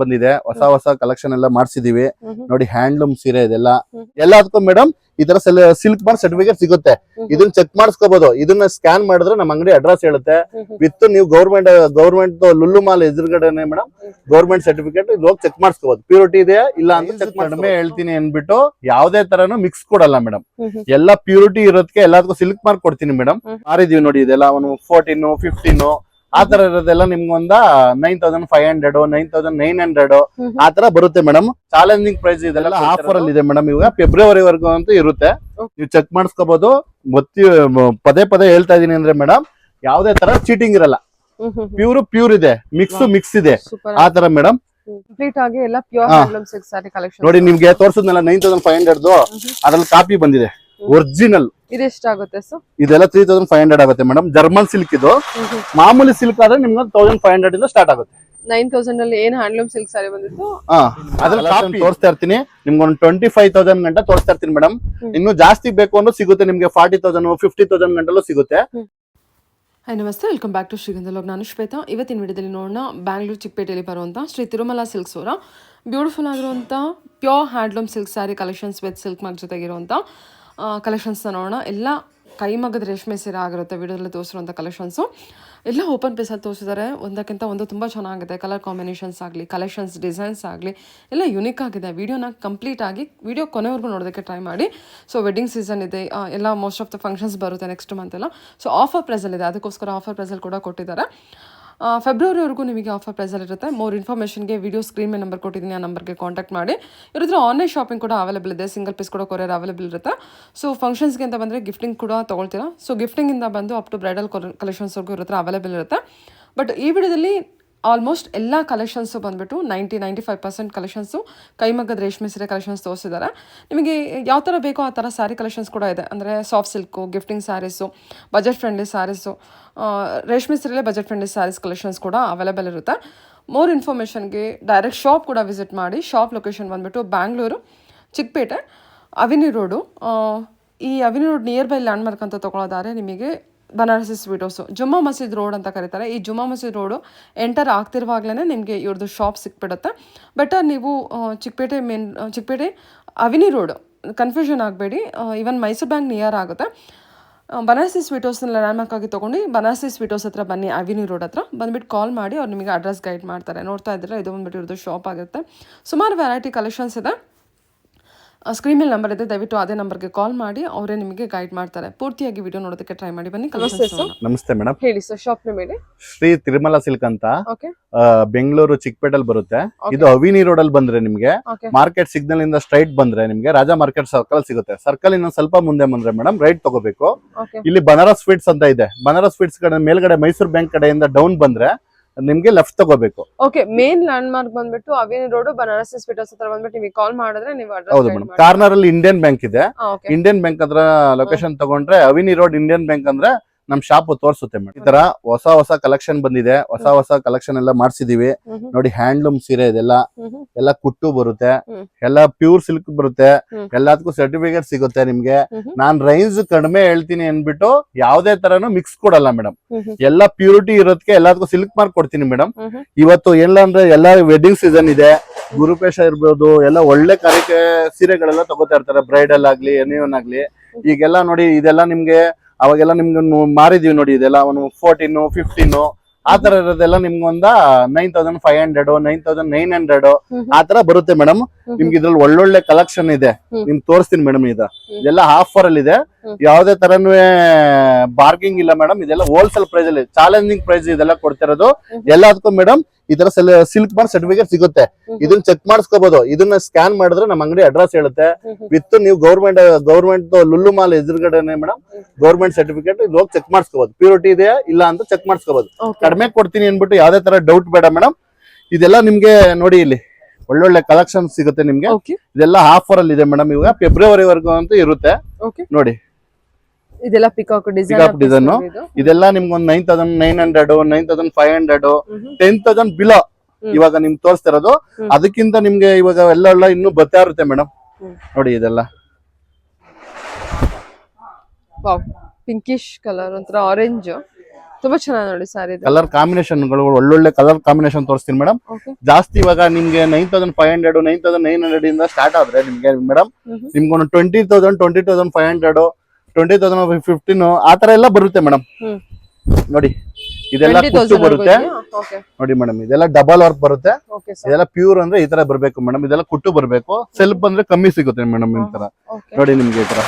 ಬಂದಿದೆ. ಹೊಸ ಹೊಸ ಕಲೆಕ್ಷನ್ ಎಲ್ಲ ಮಾಡ್ಸಿದೀವಿ. ನೋಡಿ ಹ್ಯಾಂಡ್ಲೂಮ್ ಸೀರೆ ಇದೆಲ್ಲ. ಎಲ್ಲದಕ್ಕೂ ಮೇಡಮ್ ಈ ತರ ಸಿಲ್ಕ್ ಮಾರ್ಕ್ ಸರ್ಟಿಫಿಕೇಟ್ ಸಿಗುತ್ತೆ. ಇದನ್ನ ಚೆಕ್ ಮಾಡಿಸ್ಕೋಬಹುದು ಇದನ್ನ ಸ್ಕ್ಯಾನ್ ಮಾಡಿದ್ರೆ ನಮ್ಮ ಅಂಗಡಿ ಅಡ್ರೆಸ್ ಹೇಳುತ್ತೆ. ವಿತ್ ನೀವು ಗೌರ್ಮೆಂಟ್ ಗೌರ್ಮೆಂಟ್ ಲುಲ್ಲು ಮಾಲ್ ಎದುರುಗಡೆನೆ ಮೇಡಮ್ ಗೌರ್ಮೆಂಟ್ ಸರ್ಟಿಫಿಕೇಟ್ ಇದು ಹೋಗಿ ಚೆಕ್ ಮಾಡಿಸ್ಕೋಬಹುದು ಪ್ಯೂರಿಟಿ ಇದೆಯಾ? ಇಲ್ಲ ಅಂತ ಚೆಕ್ ಕಡಿಮೆ ಹೇಳ್ತೀನಿ ಅನ್ಬಿಟ್ಟು ಯಾವ್ದೇ ತರನು ಮಿಕ್ಸ್ ಕೊಡಲ್ಲ ಮೇಡಮ್. ಎಲ್ಲ ಪ್ಯೂರಿಟಿ ಇರೋದಕ್ಕೆ ಎಲ್ಲದಕ್ಕೂ ಸಿಲ್ಕ್ ಮಾರ್ಕ್ ಕೊಡ್ತೀನಿ ಮೇಡಮ್ ಮಾರಿದೀವಿ ನೋಡಿ ಇದೆಲ್ಲ. ಅವನು ಫೋರ್ಟೀನ್ ಫಿಫ್ಟೀನ್ ಆ ತರ ಇರೋದೆಲ್ಲ ನಿಮ್ಗೊಂದ nine thousand five hundred nine thousand nine hundred. ಆ ತರ ಬರುತ್ತೆ ಮೇಡಮ್ ಚಾಲೆಂಜಿಂಗ್ ಪ್ರೈಸ್ ಇದೆಲ್ಲ ಆಫರ್ ಅಲ್ಲಿ ಇದೆ ಮೇಡಮ್ ಇವಾಗ. ಫೆಬ್ರವರಿ ವರ್ಗು ಅಂತೂ ಇರುತ್ತೆ. ನೀವು ಚೆಕ್ ಮಾಡಿಸ್ಕೋಬಹುದು ಗೊತ್ತಿ ಪದೇ ಪದೇ ಹೇಳ್ತಾ ಇದೀನಿ ಅಂದ್ರೆ ಮೇಡಮ್ ಯಾವ್ದೇ ತರ ಚೀಟಿಂಗ್ ಇರಲ್ಲ. ಪ್ಯೂರ್ ಪ್ಯೂರ್ ಇದೆ. ಮಿಕ್ಸ್ ಮಿಕ್ಸ್ ಇದೆ. ಆ ತರ ಮೇಡಮ್ ಕಂಪ್ಲೀಟ್ ಆಗಿ ಎಲ್ಲ ಪ್ಯೂರ್ ನೋಡಿ ನಿಮ್ಗೆ ತೋರಿಸಿದ್ನಲ್ಲ ನೈನ್ ತೌಸಂಡ್ ಫೈವ್ ಹಂಡ್ರೆಡ್ ಅದ್ರಲ್ಲಿ ಕಾಪಿ ಬಂದಿದೆ. ಒರಿಜಿನಲ್ ಇದೆಷ್ಟಾಗುತ್ತೆ ಸೊ ಇದೆಲ್ಲ ತ್ರೀ ತೌಸಂಡ್ ಫೈವ್ ಹಂಡ್ರೆಡ್ ಆಗುತ್ತೆ ಮೇಡಮ್ ಜರ್ಮನ್ ಸಿಲ್ಕ್ ಇದು. ಮಾಮೂಲಿ ಸಿಲ್ಕ್ ಆದ್ರೆ ನಿಮ್ಗೆ ತೌಸಂಡ್ ಫೈವ್ ಹಂಡ್ರೆಡ್ ಇಂದ ಸ್ಟಾರ್ಟ್ ಆಗುತ್ತೆ. ನೈನ್ ತೌಸಂಡ್ ಅಲ್ಲಿ ಏನ್ ಹ್ಯಾಂಡ್ಲೂಮ್ ಸಿಲ್ಕ್ ಸ್ಯಾರಿ ಬಂದಿತ್ತು? ಅದ್ರಲ್ಲಿ ಕಾಪಿ ತೋರಿಸ್ತಾ ಇರ್ತೀನಿ. ನಿಮ್ಗೆ ಒಂದು ಟ್ವೆಂಟಿ ಫೈವ್ ತೌಸಂಡ್ ಗಂಟೆ ತೋರಿಸ್ತಾ ಇರ್ತೀನಿ ಮೇಡಮ್. ಇನ್ನು ಜಾಸ್ತಿ ಬೇಕು ಅಂದ್ರೆ ಸಿಗುತ್ತೆ ನಿಮ್ಗೆ ಫಾರ್ಟಿ ತೌಸಂಡ್ ಫಿಫ್ಟಿ ತೌಸಂಡ್ ಗಂಟಲು ಸಿಗುತ್ತೆ. ಹಾಯ್ ನಮಸ್ತೆ. ವೆಲ್ಕಮ್ ಬ್ಯಾಕ್ ಟು ಶ್ರೀಗಂಧ ಲೋಕ್ ನಾನು ಶ್ವೇತಾ. ಇವತ್ತಿನ ವಿಡಿಯೋದಲ್ಲಿ ನೋಡೋಣ ಬ್ಯಾಂಗ್ಳೂರು ಚಿಕ್ಕಪೇಟೆಯಲ್ಲಿ ಬರುವಂಥ ಶ್ರೀ ತಿರುಮಲ ಸಿಲ್ಕ್ಸ್ ಅವರ ಬ್ಯೂಟಿಫುಲ್ ಆಗಿರುವಂಥ pure handloom silk sari collections with silk mark ಜೊತೆಗಿರುವಂಥ ಕಲೆಕ್ಷನ್ಸ್ನ ನೋಡೋಣ. ಎಲ್ಲ ಕೈಮಗ್ಗದ ರೇಷ್ಮೆ ಸೀರೆ ಆಗಿರುತ್ತೆ, ವಿಡಿಯೋದಲ್ಲಿ ತೋರಿಸಿರುವಂಥ ಕಲೆಕ್ಷನ್ಸು ಎಲ್ಲ ಓಪನ್ ಪೀಸಲ್ಲಿ ತೋರಿಸಿದ್ದಾರೆ. ಒಂದಕ್ಕಿಂತ ಒಂದು ತುಂಬ ಚೆನ್ನಾಗಿದೆ. ಕಲರ್ ಕಾಂಬಿನೇಷನ್ಸ್ ಆಗಲಿ ಕಲೆಕ್ಷನ್ಸ್ ಡಿಸೈನ್ಸ್ ಆಗಲಿ, ಎಲ್ಲ ಯುನಿಕ್ ಆಗಿದೆ. ವೀಡಿಯೋನ ಕಂಪ್ಲೀಟ್ ಆಗಿ ವೀಡಿಯೋ ಕೊನೆವರೆಗೂ ನೋಡೋದಕ್ಕೆ ಟ್ರೈ ಮಾಡಿ. ಸೊ ವೆಡ್ಡಿಂಗ್ ಸೀಸನ್ ಇದೆ. ಎಲ್ಲ ಮೋಸ್ಟ್ ಆಫ್ ದ ಫಂಕ್ಷನ್ಸ್ ಬರುತ್ತೆ ನೆಕ್ಸ್ಟ್ ಮಂತ್ ಎಲ್ಲ. ಸೊ ಆಫರ್ ಪ್ರೈಸಲ್ಲಿದೆ ಅದಕ್ಕೋಸ್ಕರ ಆಫರ್ ಪ್ರೈಸಲ್ಲಿ ಕೂಡ ಕೊಟ್ಟಿದ್ದಾರೆ. ಫೆಬ್ರವರಿವರೆಗೂ ನಿಮಗೆ ಆಫರ್ ಪ್ರೈಸಲ್ಲಿ ಇರುತ್ತೆ. ಮೋರ್ ಇನ್ಫಾರ್ಮೇಷನ್ಗೆ ವಿಡಿಯೋ ಸ್ಕ್ರೀನ್ ಮೇಲೆ ನಂಬರ್ ಕೊಟ್ಟಿದ್ದೀನಿ, ಆ ನಂಬರ್ಗೆ ಕಾಂಟ್ಯಾಕ್ಟ್ ಮಾಡಿ. ಇರೋದ್ರೆ ಆನ್ಲೈನ್ ಶಾಪಿಂಗ್ ಕೂಡ ಅವೈಲೇಬಲ್ ಇದೆ. ಸಿಂಗಲ್ ಪೀಸ್ ಕೂಡ ಕೊರಿಯರ್ ಅವೈಲೇಬಲ್ ಇರುತ್ತೆ. ಸೊ ಫಂಕ್ಷನ್ಸ್ಗೆ ಅಂತ ಬಂದರೆ ಗಿಫ್ಟಿಂಗ್ ಕೂಡ ತೊಗೊಳ್ತೀರಾ? ಸೊ ಗಿಫ್ಟಿಂಗಿಂದ ಬಂದು ಅಪ್ ಟು ಬ್ರೈಡಲ್ ಕಲೆಕ್ಷನ್ಸ್ವರೆಗೂ ಇರುತ್ತೆ ಅವೈಲೇಬಲ್ ಇರುತ್ತೆ. ಬಟ್ ಈ ವಿಡಿಯೋದಲ್ಲಿ ಆಲ್ಮೋಸ್ಟ್ ಎಲ್ಲ ಕಲೆಕ್ಷನ್ಸು ಬಂದುಬಿಟ್ಟು ninety ninety five percent collections ಕೈಮಗ್ಗದ ರೇಷ್ಮೆ ಸೀರೆ ಕಲೆಕ್ಷನ್ಸ್ ತೋರಿಸಿದ್ದಾರೆ. ನಿಮಗೆ ಯಾವ ಥರ ಬೇಕೋ ಆ ಥರ ಸ್ಯಾರಿ ಕಲೆಕ್ಷನ್ಸ್ ಕೂಡ ಇದೆ. ಅಂದರೆ soft silk gifting sarees budget friendly sarees ರೇಷ್ಮೆ ಸೀರೆಲೇ ಬಜೆಟ್ ಫ್ರೆಂಡ್ಲಿ ಸ್ಯಾರೀಸ್ ಕಲೆಕ್ಷನ್ಸ್ ಕೂಡ ಅವೈಲೇಬಲ್ ಇರುತ್ತೆ. ಮೋರ್ ಇನ್ಫಾರ್ಮೇಷನ್ಗೆ ಡೈರೆಕ್ಟ್ ಶಾಪ್ ಕೂಡ ವಿಸಿಟ್ ಮಾಡಿ ಶಾಪ್ ಲೊಕೇಶನ್ ಬಂದುಬಿಟ್ಟು ಬ್ಯಾಂಗ್ಳೂರು ಚಿಕ್ಕಪೇಟೆ ಅವಿನಿ ರೋಡು ಈ avenue road near by landmark ಅಂತ ತೊಗೊಳೋದಾದ್ರೆ ನಿಮಗೆ ಬನಾರಸಿ ಹೌಸು ಜುಮ್ಮಾ ಮಸೀದ್ ರೋಡ್ ಅಂತ ಕರೀತಾರೆ. ಈ ಜುಮ್ಮಾ ಮಸೀದ್ ರೋಡು ಎಂಟರ್ ಆಗ್ತಿರುವಾಗಲೇ ನಿಮಗೆ ಇವ್ರದ್ದು ಶಾಪ್ ಸಿಕ್ಬಿಡುತ್ತೆ. ಬೆಟರ್ ನೀವು Chickpet main Chickpet avenue road confusion ಆಗಬೇಡಿ. ಈವನ್ ಮೈಸೂರು ಬ್ಯಾಂಕ್ ನಿಯರ್ ಆಗುತ್ತೆ. ಬನಾರಸಿ ಸ್ವೀಟೋಸ್ನ ಲ್ಯಾಂಡ್ಮಾರ್ಕ್ ಆಗಿ ತೊಗೊಂಡು ಬನಾರಸಿ ಸ್ವೀಟೋಸ್ ಹತ್ರ ಬನ್ನಿ ಅವಿನಿ ರೋಡ್ ಹತ್ರ. ಬಂದ್ಬಿಟ್ಟು ಕಾಲ್ ಮಾಡಿ ಅವ್ರು ನಿಮಗೆ ಅಡ್ರೆಸ್ ಗೈಡ್ ಮಾಡ್ತಾರೆ. ನೋಡ್ತಾ ಇದ್ದೀರಾ? ಇದು ಬಂದ್ಬಿಟ್ಟು ಇವ್ರದ್ದು ಶಾಪ್ ಆಗುತ್ತೆ. ಸುಮಾರು ವೆರೈಟಿ ಕಲೆಕ್ಷನ್ಸ್ ಇದೆ. ಸ್ಕ್ರೀನ್ ಮೇಲೆ ನಂಬರ್ ಇದೆ ದಯವಿಟ್ಟು ಅದೇ ನಂಬರ್ಗೆ ಕಾಲ್ ಮಾಡಿ ಅವರೇ ನಿಮಗೆ ಗೈಡ್ ಮಾಡ್ತಾರೆ. ಪೂರ್ತಿಯಾಗಿ ವಿಡಿಯೋ ನೋಡೋದಕ್ಕೆ ಟ್ರೈ ಮಾಡಿ ಬನ್ನಿ ನಮಸ್ತೆ ಮೇಡಮ್ ಹೇಳಿ ಸರ್ ಶಾಪ್ ಮೇಲೆ. ಶ್ರೀ ತಿರುಮಲ ಸಿಲ್ಕ್ ಅಂತ. ಬೆಂಗಳೂರು ಚಿಕ್ಕಪೇಟೆಲ್ ಬರುತ್ತೆ. ಇದು ಅವಿನಿ ರೋಡ್ ಅಲ್ಲಿ ಬಂದ್ರೆ ನಿಮ್ಗೆ ಮಾರ್ಕೆಟ್ ಸಿಗ್ನಲ್ ಇಂದ ಸ್ಟ್ರೈಟ್ ಬಂದ್ರೆ ನಿಮ್ಗೆ ರಾಜಾ ಮಾರ್ಕೆಟ್ ಸರ್ಕಲ್ ಸಿಗುತ್ತೆ. ಸರ್ಕಲ್ ಇನ್ನೊಂದು ಸ್ವಲ್ಪ ಮುಂದೆ ಬಂದ್ರೆ ಮೇಡಮ್ ರೈಟ್ ತಗೋಬೇಕು. ಇಲ್ಲಿ ಬನಾರಸ್ ಸ್ವೀಟ್ಸ್ ಅಂತ ಇದೆ. ಬನಾರಸ್ ಸ್ವೀಟ್ಸ್ ಕಡೆ ಮೇಲ್ಗಡೆ ಮೈಸೂರು ಬ್ಯಾಂಕ್ ಕಡೆಯಿಂದ ಡೌನ್ ಬಂದ್ರೆ ನಿಮ್ಗೆ ಲೆಫ್ಟ್ ತಗೋಬೇಕು. ಓಕೆ ಮೇನ್ ಲ್ಯಾಂಡ್ ಮಾರ್ಕ್ ಬಂದ್ಬಿಟ್ಟು ಅವಿನಿ ರೋಡ್ ಬನಾರಸ್ ಹಾಸ್ಪಿಟಲ್ಸ್ ಹತ್ರ ಬಂದ್ಬಿಟ್ಟು ನಿಮಗೆ ಕಾಲ್ ಮಾಡಿದ್ರೆ ನೀವು ಹೌದು ಮೇಡಮ್ ಕಾರ್ನರ್ ಅಲ್ಲಿ ಇಂಡಿಯನ್ ಬ್ಯಾಂಕ್ ಇದೆ. ಇಂಡಿಯನ್ ಬ್ಯಾಂಕ್ ಹತ್ರ ಲೊಕೇಶನ್ ತಗೊಂಡ್ರೆ ಅವಿನಿ ರೋಡ್ ಇಂಡಿಯನ್ ಬ್ಯಾಂಕ್ ಅಂದ್ರೆ ನಮ್ ಶಾಪ್ ತೋರಿಸುತ್ತೆ ಮೇಡಮ್. ಈ ತರ ಹೊಸ ಹೊಸ ಕಲೆಕ್ಷನ್ ಬಂದಿದೆ. ಹೊಸ ಹೊಸ ಕಲೆಕ್ಷನ್ ಎಲ್ಲ ಮಾಡ್ಸಿದೀವಿ. ನೋಡಿ ಹ್ಯಾಂಡ್ಲೂಮ್ ಸೀರೆ ಇದೆಲ್ಲ. ಎಲ್ಲ ಕುಟ್ಟು ಬರುತ್ತೆ. ಎಲ್ಲ ಪ್ಯೂರ್ ಸಿಲ್ಕ್ ಬರುತ್ತೆ. ಎಲ್ಲದಕ್ಕೂ ಸರ್ಟಿಫಿಕೇಟ್ ಸಿಗುತ್ತೆ ನಿಮ್ಗೆ. ನಾನ್ ರೈನ್ಸ್ ಕಡಿಮೆ ಹೇಳ್ತೀನಿ ಅನ್ಬಿಟ್ಟು ಯಾವ್ದೇ ತರನು ಮಿಕ್ಸ್ ಕೊಡಲ್ಲ ಮೇಡಮ್. ಎಲ್ಲ ಪ್ಯೂರಿಟಿ ಇರೋದಕ್ಕೆ ಎಲ್ಲದಕ್ಕೂ ಸಿಲ್ಕ್ ಮಾರ್ಕ್ ಕೊಡ್ತೀನಿ ಮೇಡಮ್. ಇವತ್ತು ಎಲ್ಲ ಅಂದ್ರೆ ಎಲ್ಲ ವೆಡ್ಡಿಂಗ್ ಸೀಸನ್ ಇದೆ. ಗುರುಪೇಶ ಇರ್ಬೋದು ಎಲ್ಲ ಒಳ್ಳೆ ಕಾರ್ಯಕ್ಕೆ ಸೀರೆಗಳೆಲ್ಲ ತಗೋತಾ ಇರ್ತಾರೆ. ಬ್ರೈಡಲ್ ಆಗ್ಲಿ ಎನಿವನ್ ಆಗ್ಲಿ. ಈಗೆಲ್ಲ ನೋಡಿ ಇದೆಲ್ಲ ನಿಮ್ಗೆ ಅವಾಗೆಲ್ಲ ನಿಮ್ಗೆ ಮಾರಿದೀವಿ ನೋಡಿ ಇದೆಲ್ಲ ಒಂದು ಫೋರ್ಟೀನು ಫಿಫ್ಟೀನು ಆ ತರ ಇರೋದೆಲ್ಲ ನಿಮ್ಗೊಂದ nine thousand five hundred nine thousand nine hundred ಆ ತರ ಬರುತ್ತೆ ಮೇಡಮ್ ನಿಮ್ಗೆ ಇದ್ರಲ್ಲಿ ಒಳ್ಳೊಳ್ಳೆ ಕಲೆಕ್ಷನ್ ಇದೆ. ನಿಮ್ ತೋರಿಸ್ತೀನಿ ಮೇಡಮ್ ಇದ ಇದೆಲ್ಲ ಆಫರ್ ಅಲ್ಲಿ ಇದೆ. ಯಾವ್ದೇ ತರನು ಬಾರ್ಗಿಂಗ್ ಇಲ್ಲ ಮೇಡಮ್ ಇದೆಲ್ಲ ಹೋಲ್ಸೇಲ್ ಪ್ರೈಸ್ ಅಲ್ಲಿ ಚಾಲೆಂಜಿಂಗ್ ಪ್ರೈಸ್ ಇದೆಲ್ಲ ಕೊಡ್ತಿರೋದು. ಎಲ್ಲದಕ್ಕೂ ಮೇಡಮ್ ಈ ತರ ಸಿಲ್ಕ್ ಮಾರ್ಕ್ ಸರ್ಟಿಫಿಕೇಟ್ ಸಿಗುತ್ತೆ. ಇದನ್ನ ಚೆಕ್ ಮಾಡಿಸ್ಕೋಬಹುದು ಇದನ್ನ ಸ್ಕ್ಯಾನ್ ಮಾಡಿದ್ರೆ ನಮ್ಮ ಅಂಗಡಿ ಅಡ್ರೆಸ್ ಹೇಳುತ್ತೆ. ವಿತ್ ನೀವು ಗೌರ್ಮೆಂಟ್ ಗೌರ್ಮೆಂಟ್ ಲುಲ್ಲು ಮಾಲ್ ಎದುರುಗಡೆನೆ ಮೇಡಮ್ ಗೌರ್ಮೆಂಟ್ ಸರ್ಟಿಫಿಕೇಟ್ ಇದು ಹೋಗಿ ಚೆಕ್ ಮಾಡಿಸ್ಕೋಬಹುದು ಪ್ಯೂರಿಟಿ ಇದೆಯಾ ಇಲ್ಲ ಅಂತ ಚೆಕ್ ಮಾಡಿಸ್ಕೋಬಹುದು ಕಡಿಮೆ ಕೊಡ್ತೀನಿ ಅನ್ಬಿಟ್ಟು ಯಾವ್ದೇ ತರ ಡೌಟ್ ಬೇಡ ಮೇಡಮ್ ಇದೆಲ್ಲ ನಿಮ್ಗೆ ನೋಡಿ ಇಲ್ಲಿ ಒಳ್ಳೊಳ್ಳೆ ಕಲೆಕ್ಷನ್ ಸಿಗುತ್ತೆ ನಿಮ್ಗೆ. ಇದೆಲ್ಲ ಆಫರ್ ಅಲ್ಲಿ ಇದೆ ಮೇಡಮ್ ಇವಾಗ. ಫೆಬ್ರವರಿ ವರ್ಗು ಅಂತ ಇರುತ್ತೆ. ನೋಡಿ. ಇದೆಲ್ಲ ಪಿಕಾಕ್ Peacock ಡಿಸೈನ್ ಇದೆಲ್ಲ ನಿಮ್ಗೊಂದು nine thousand nine hundred nine thousand five hundred ten thousand below ಇವಾಗ ನಿಮ್ಗೆ ತೋರಿಸ್ತಿರೋದು. ಅದಕ್ಕಿಂತ ನಿಮ್ಗೆ ಇವಾಗ ಎಲ್ಲ ಎಲ್ಲ ಇನ್ನೂ ಬರ್ತಾ ಇರುತ್ತೆ ಮೇಡಮ್. ನೋಡಿ ಇದೆಲ್ಲ. ಪಿಂಕಿಶ್ ಕಲರ್ ಒಂಥರ ಆರೆಂಜ್ ತುಂಬಾ ಚೆನ್ನಾಗಿ ನೋಡಿ ಸಾರಿ ಕಲರ್ ಕಾಂಬಿನೇಷನ್ಗಳು ಒಳ್ಳೊಳ್ಳೆ ಕಲರ್ ಕಾಂಬಿನೇಷನ್ ತೋರಿಸ್ತೀನಿ ಮೇಡಮ್. ಜಾಸ್ತಿ ಇವಾಗ ನಿಮ್ಗೆ nine thousand five hundred nine thousand nine hundred ಇಂದ ಸ್ಟಾರ್ಟ್ ಆದ್ರೆ ನಿಮ್ಗೆ ಮೇಡಮ್ ನಿಮ್ಗೊಂದು ನಿಮ್ಗೆ ಒಂದು twenty thousand twenty thousand five hundred twenty thousand fifteen ಆ ತರ ಎಲ್ಲ ಬರುತ್ತೆ ಮೇಡಮ್ ನೋಡಿ ಇದೆಲ್ಲ ಕುಟ್ಟು ಬರುತ್ತೆ. ನೋಡಿ ಮೇಡಮ್ ಇದೆಲ್ಲ ಡಬಲ್ ವರ್ಕ್ ಬರುತ್ತೆ. ಇದೆಲ್ಲ ಪ್ಯೂರ್ ಅಂದ್ರೆ ಈ ತರ ಬರ್ಬೇಕು ಮೇಡಮ್ ಇದೆಲ್ಲ ಕುಟ್ಟು ಬರ್ಬೇಕು. ಸೆಲ್ಫ್ ಅಂದ್ರೆ ಕಮ್ಮಿ ಸಿಗುತ್ತೆ ಮೇಡಮ್ ಈ ತರ. ನೋಡಿ ನಿಮ್ಗೆ ಈ ತರ.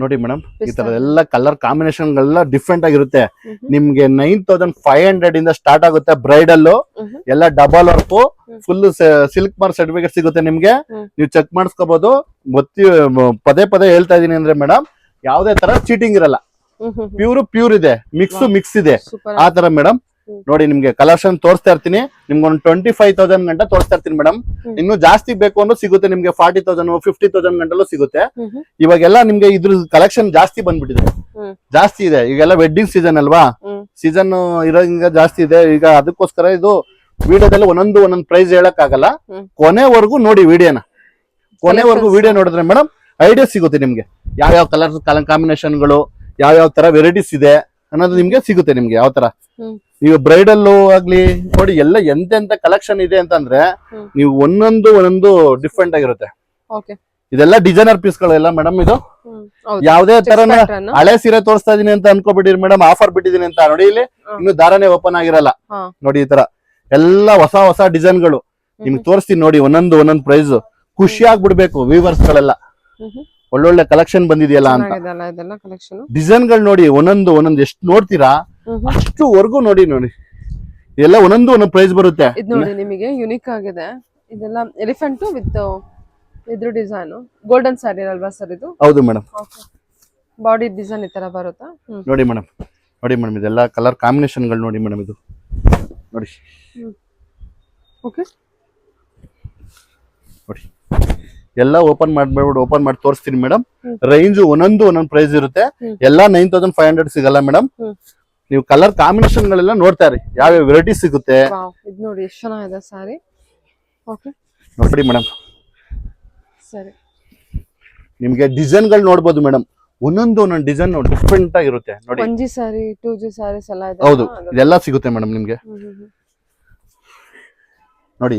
ನೋಡಿ ಮೇಡಮ್ ಈ ತರ ಎಲ್ಲ ಕಲರ್ ಕಾಂಬಿನೇಷನ್ ಗಳೆಲ್ಲ ಡಿಫ್ರೆಂಟ್ ಆಗಿರುತ್ತೆ. ನಿಮ್ಗೆ ನೈನ್ ತೌಸಂಡ್ ಫೈವ್ ಹಂಡ್ರೆಡ್ ಇಂದ ಸ್ಟಾರ್ಟ್ ಆಗುತ್ತೆ ಬ್ರೈಡಲ್. ಎಲ್ಲ double work full silk mark certificate ಸಿಗುತ್ತೆ ನಿಮ್ಗೆ. ನೀವು ಚೆಕ್ ಮಾಡಿಸ್ಕೋಬಹುದು ಗೊತ್ತಿ ಮ- ಪದೇ ಪದೇ ಹೇಳ್ತಾ ಇದೀನಿ ಅಂದ್ರೆ ಮೇಡಮ್ ಯಾವ್ದೇ ತರ ಚೀಟಿಂಗ್ ಇರಲ್ಲ. ಪ್ಯೂರ್ ಪ್ಯೂರ್ ಇದೆ. ಮಿಕ್ಸ್ ಮಿಕ್ಸ್ ಇದೆ. ಆ ತರ ಮೇಡಮ್ ನೋಡಿ ನಿಮ್ಗೆ ಕಲೆಕ್ಷನ್ ತೋರಿಸ್ತಾ ಇರ್ತೀನಿ. ನಿಮ್ಗೆ ಒಂದು ಟ್ವೆಂಟಿ ಫೈವ್ ತೌಸಂಡ್ ಗಂಟೆ ತೋರಿಸ್ತಾ ಇರ್ತೀನಿ ಮೇಡಮ್ ಇನ್ನು ಜಾಸ್ತಿ ಬೇಕು ಅಂದ್ರೆ ಸಿಗುತ್ತೆ. ನಿಮ್ಗೆ ಫಾರ್ಟಿ ತೌಸಂಡ್ ಫಿಫ್ಟಿ ತೌಸಂಡ್ ಗಂಟಲು ಸಿಗುತ್ತೆ. ಇವಾಗೆಲ್ಲ ನಿಮ್ಗೆ ಇದ್ರ ಕಲೆಕ್ಷನ್ ಜಾಸ್ತಿ ಬಂದ್ಬಿಟ್ಟಿದೆ. ಜಾಸ್ತಿ ಇದೆ. ಈಗೆಲ್ಲ ವೆಡ್ಡಿಂಗ್ ಸೀಸನ್ ಅಲ್ವಾ. ಸೀಸನ್ ಇರೋಂಗ ಜಾಸ್ತಿ ಇದೆ. ಈಗ ಅದಕ್ಕೋಸ್ಕರ ಇದು ವಿಡಿಯೋದಲ್ಲಿ ಒಂದೊಂದು ಒಂದೊಂದು ಪ್ರೈಸ್ ಹೇಳಕ್ ಆಗಲ್ಲ. ಕೊನೆವರೆಗೂ ನೋಡಿ ವಿಡಿಯೋನ ಕೊನೆವರೆಗೂ ವಿಡಿಯೋ ನೋಡಿದ್ರೆ ಮೇಡಮ್ ಐಡಿಯಾ ಸಿಗುತ್ತೆ ನಿಮ್ಗೆ. ಯಾವ ಕಲರ್ ಕಲರ್ ಯಾವ ಯಾವ ತರ ವೆರೈಟೀಸ್ ಇದೆ ಅನ್ನೋದು ನಿಮ್ಗೆ ಸಿಗುತ್ತೆ ನಿಮ್ಗೆ ಯಾವ ತರ. ನೀವು ಬ್ರೈಡಲ್ ಆಗ್ಲಿ ನೋಡಿ ಎಲ್ಲ ಎಂತೆಂತ ಕಲೆಕ್ಷನ್ ಇದೆ ಅಂತಂದ್ರೆ. ನೀವು ಒಂದೊಂದು ಒಂದೊಂದು ಡಿಫ್ರೆಂಟ್ ಆಗಿರುತ್ತೆ. ಇದೆಲ್ಲ ಡಿಸೈನರ್ ಪೀಸ್ಗಳು ಎಲ್ಲ ಮೇಡಮ್ ಇದು. ಯಾವ್ದೇ ತರ ತರನ ಹಳೆ ಸೀರೆ ತೋರಿಸ್ತಾ ಇದೀನಿ ಅಂತ ಅನ್ಕೋಬಿಟ್ಟಿರಿ ಮೇಡಮ್ ಆಫರ್ ಬಿಟ್ಟಿದೀನಿ ಅಂತ ನೋಡಿ ಇಲ್ಲಿ. ಇನ್ನು ದಾರನೇ ಓಪನ್ ಆಗಿರಲ್ಲ. ನೋಡಿ ಈ ತರ. ಎಲ್ಲ ಹೊಸ ಹೊಸ ಡಿಸೈನ್ಗಳು. ನಿಮ್ಗೆ ತೋರಿಸ್ತೀನಿ ನೋಡಿ ಒಂದೊಂದು ಒಂದೊಂದು ಪ್ರೈಸ್ ಖುಷಿ ಬಿಡ್ಬೇಕು ವೀವರ್ಸ್ ಗಳೆಲ್ಲ. ಒಳ್ಳೊಳ್ಳೆ ಕಲೆಕ್ಷನ್ ಬಂದಿದೆಯಲ್ಲ ಅಂತ. ಡಿಸೈನ್ಗಳು ನೋಡಿ ಒಂದೊಂದು ಒಂದೊಂದು ಎಷ್ಟು ನೋಡ್ತೀರಾ? ಅಷ್ಟುವರೆಗೂ ನೋಡಿ ನೋಡಿ. ಎಲ್ಲ ಒಂದೊಂದು ಒಂದೊಂದು ಪ್ರೈಸ್ ಬರುತ್ತೆ. ಇದು ನೋಡಿ ನಿಮಗೆ ಯುನಿಕ್ ಆಗಿದೆ. ಇದೆಲ್ಲ ಎಲಿಫೆಂಟ್ ವಿತ್ ಇದ್ರ ಡಿಸೈನ್ ಗೋಲ್ಡನ್ ಸ್ಯಾರಿ ಅಲ್ವಾ ಸರ್ ಇದು? ಹೌದು ಮೇಡಮ್ ಬಾಡಿ ಡಿಸೈನ್ ಈ ತರ ಬರುತ್ತಾ? ನೋಡಿ ಮೇಡಮ್ ನೋಡಿ ಮೇಡಮ್ ಇದೆಲ್ಲ ಕಲರ್ ಕಾಂಬಿನೇಷನ್ಗಳು ನೋಡಿ ಮೇಡಮ್ ಇದು. ನೋಡಿ. ಓಕೆ ಎಲ್ಲ ಓಪನ್ ಮಾಡ್ಬಿಟ್ಟು ಓಪನ್ ಮಾಡಿ ತೋರಿಸ್ತೀನಿ ಮೇಡಮ್. ರೇಂಜ್ ಒಂದೊಂದು ಒಂದೊಂದು ಪ್ರೈಸ್ ಇರುತ್ತೆ. ಎಲ್ಲ ನೈನ್ ತೌಸಂಡ್ ಫೈವ್ ಹಂಡ್ರೆಡ್ ಸಿಗಲ್ಲ ಮೇಡಮ್ ನೀವು ಕಲರ್ ಕಾಂಬಿನೇಷನ್ ಗಳೆಲ್ಲ ನೋಡ್ತಾ ಇರಿ. ಯಾವ ವೆರೈಟಿ ಸಿಗುತ್ತೆ? ನೋಡಿ ಎಷ್ಟು ಚೆನ್ನಾಗಿದೆ ಸಾರಿ. ಓಕೆ ನೋಡಿ ಮೇಡಮ್ ಸರಿ. ನಿಮ್ಗೆ ಡಿಸೈನ್ಗಳು ನೋಡ್ಬೋದು ಮೇಡಮ್ ಒಂದೊಂದು ಒಂದೊಂದು ಡಿಸೈನ್ ಡಿಫ್ರೆಂಟ್ ಆಗಿರುತ್ತೆ ನೋಡಿ. One G sari two G ಎಲ್ಲ ಹೌದು ಇದೆಲ್ಲ ಸಿಗುತ್ತೆ ಮೇಡಮ್ ನಿಮ್ಗೆ. ನೋಡಿ.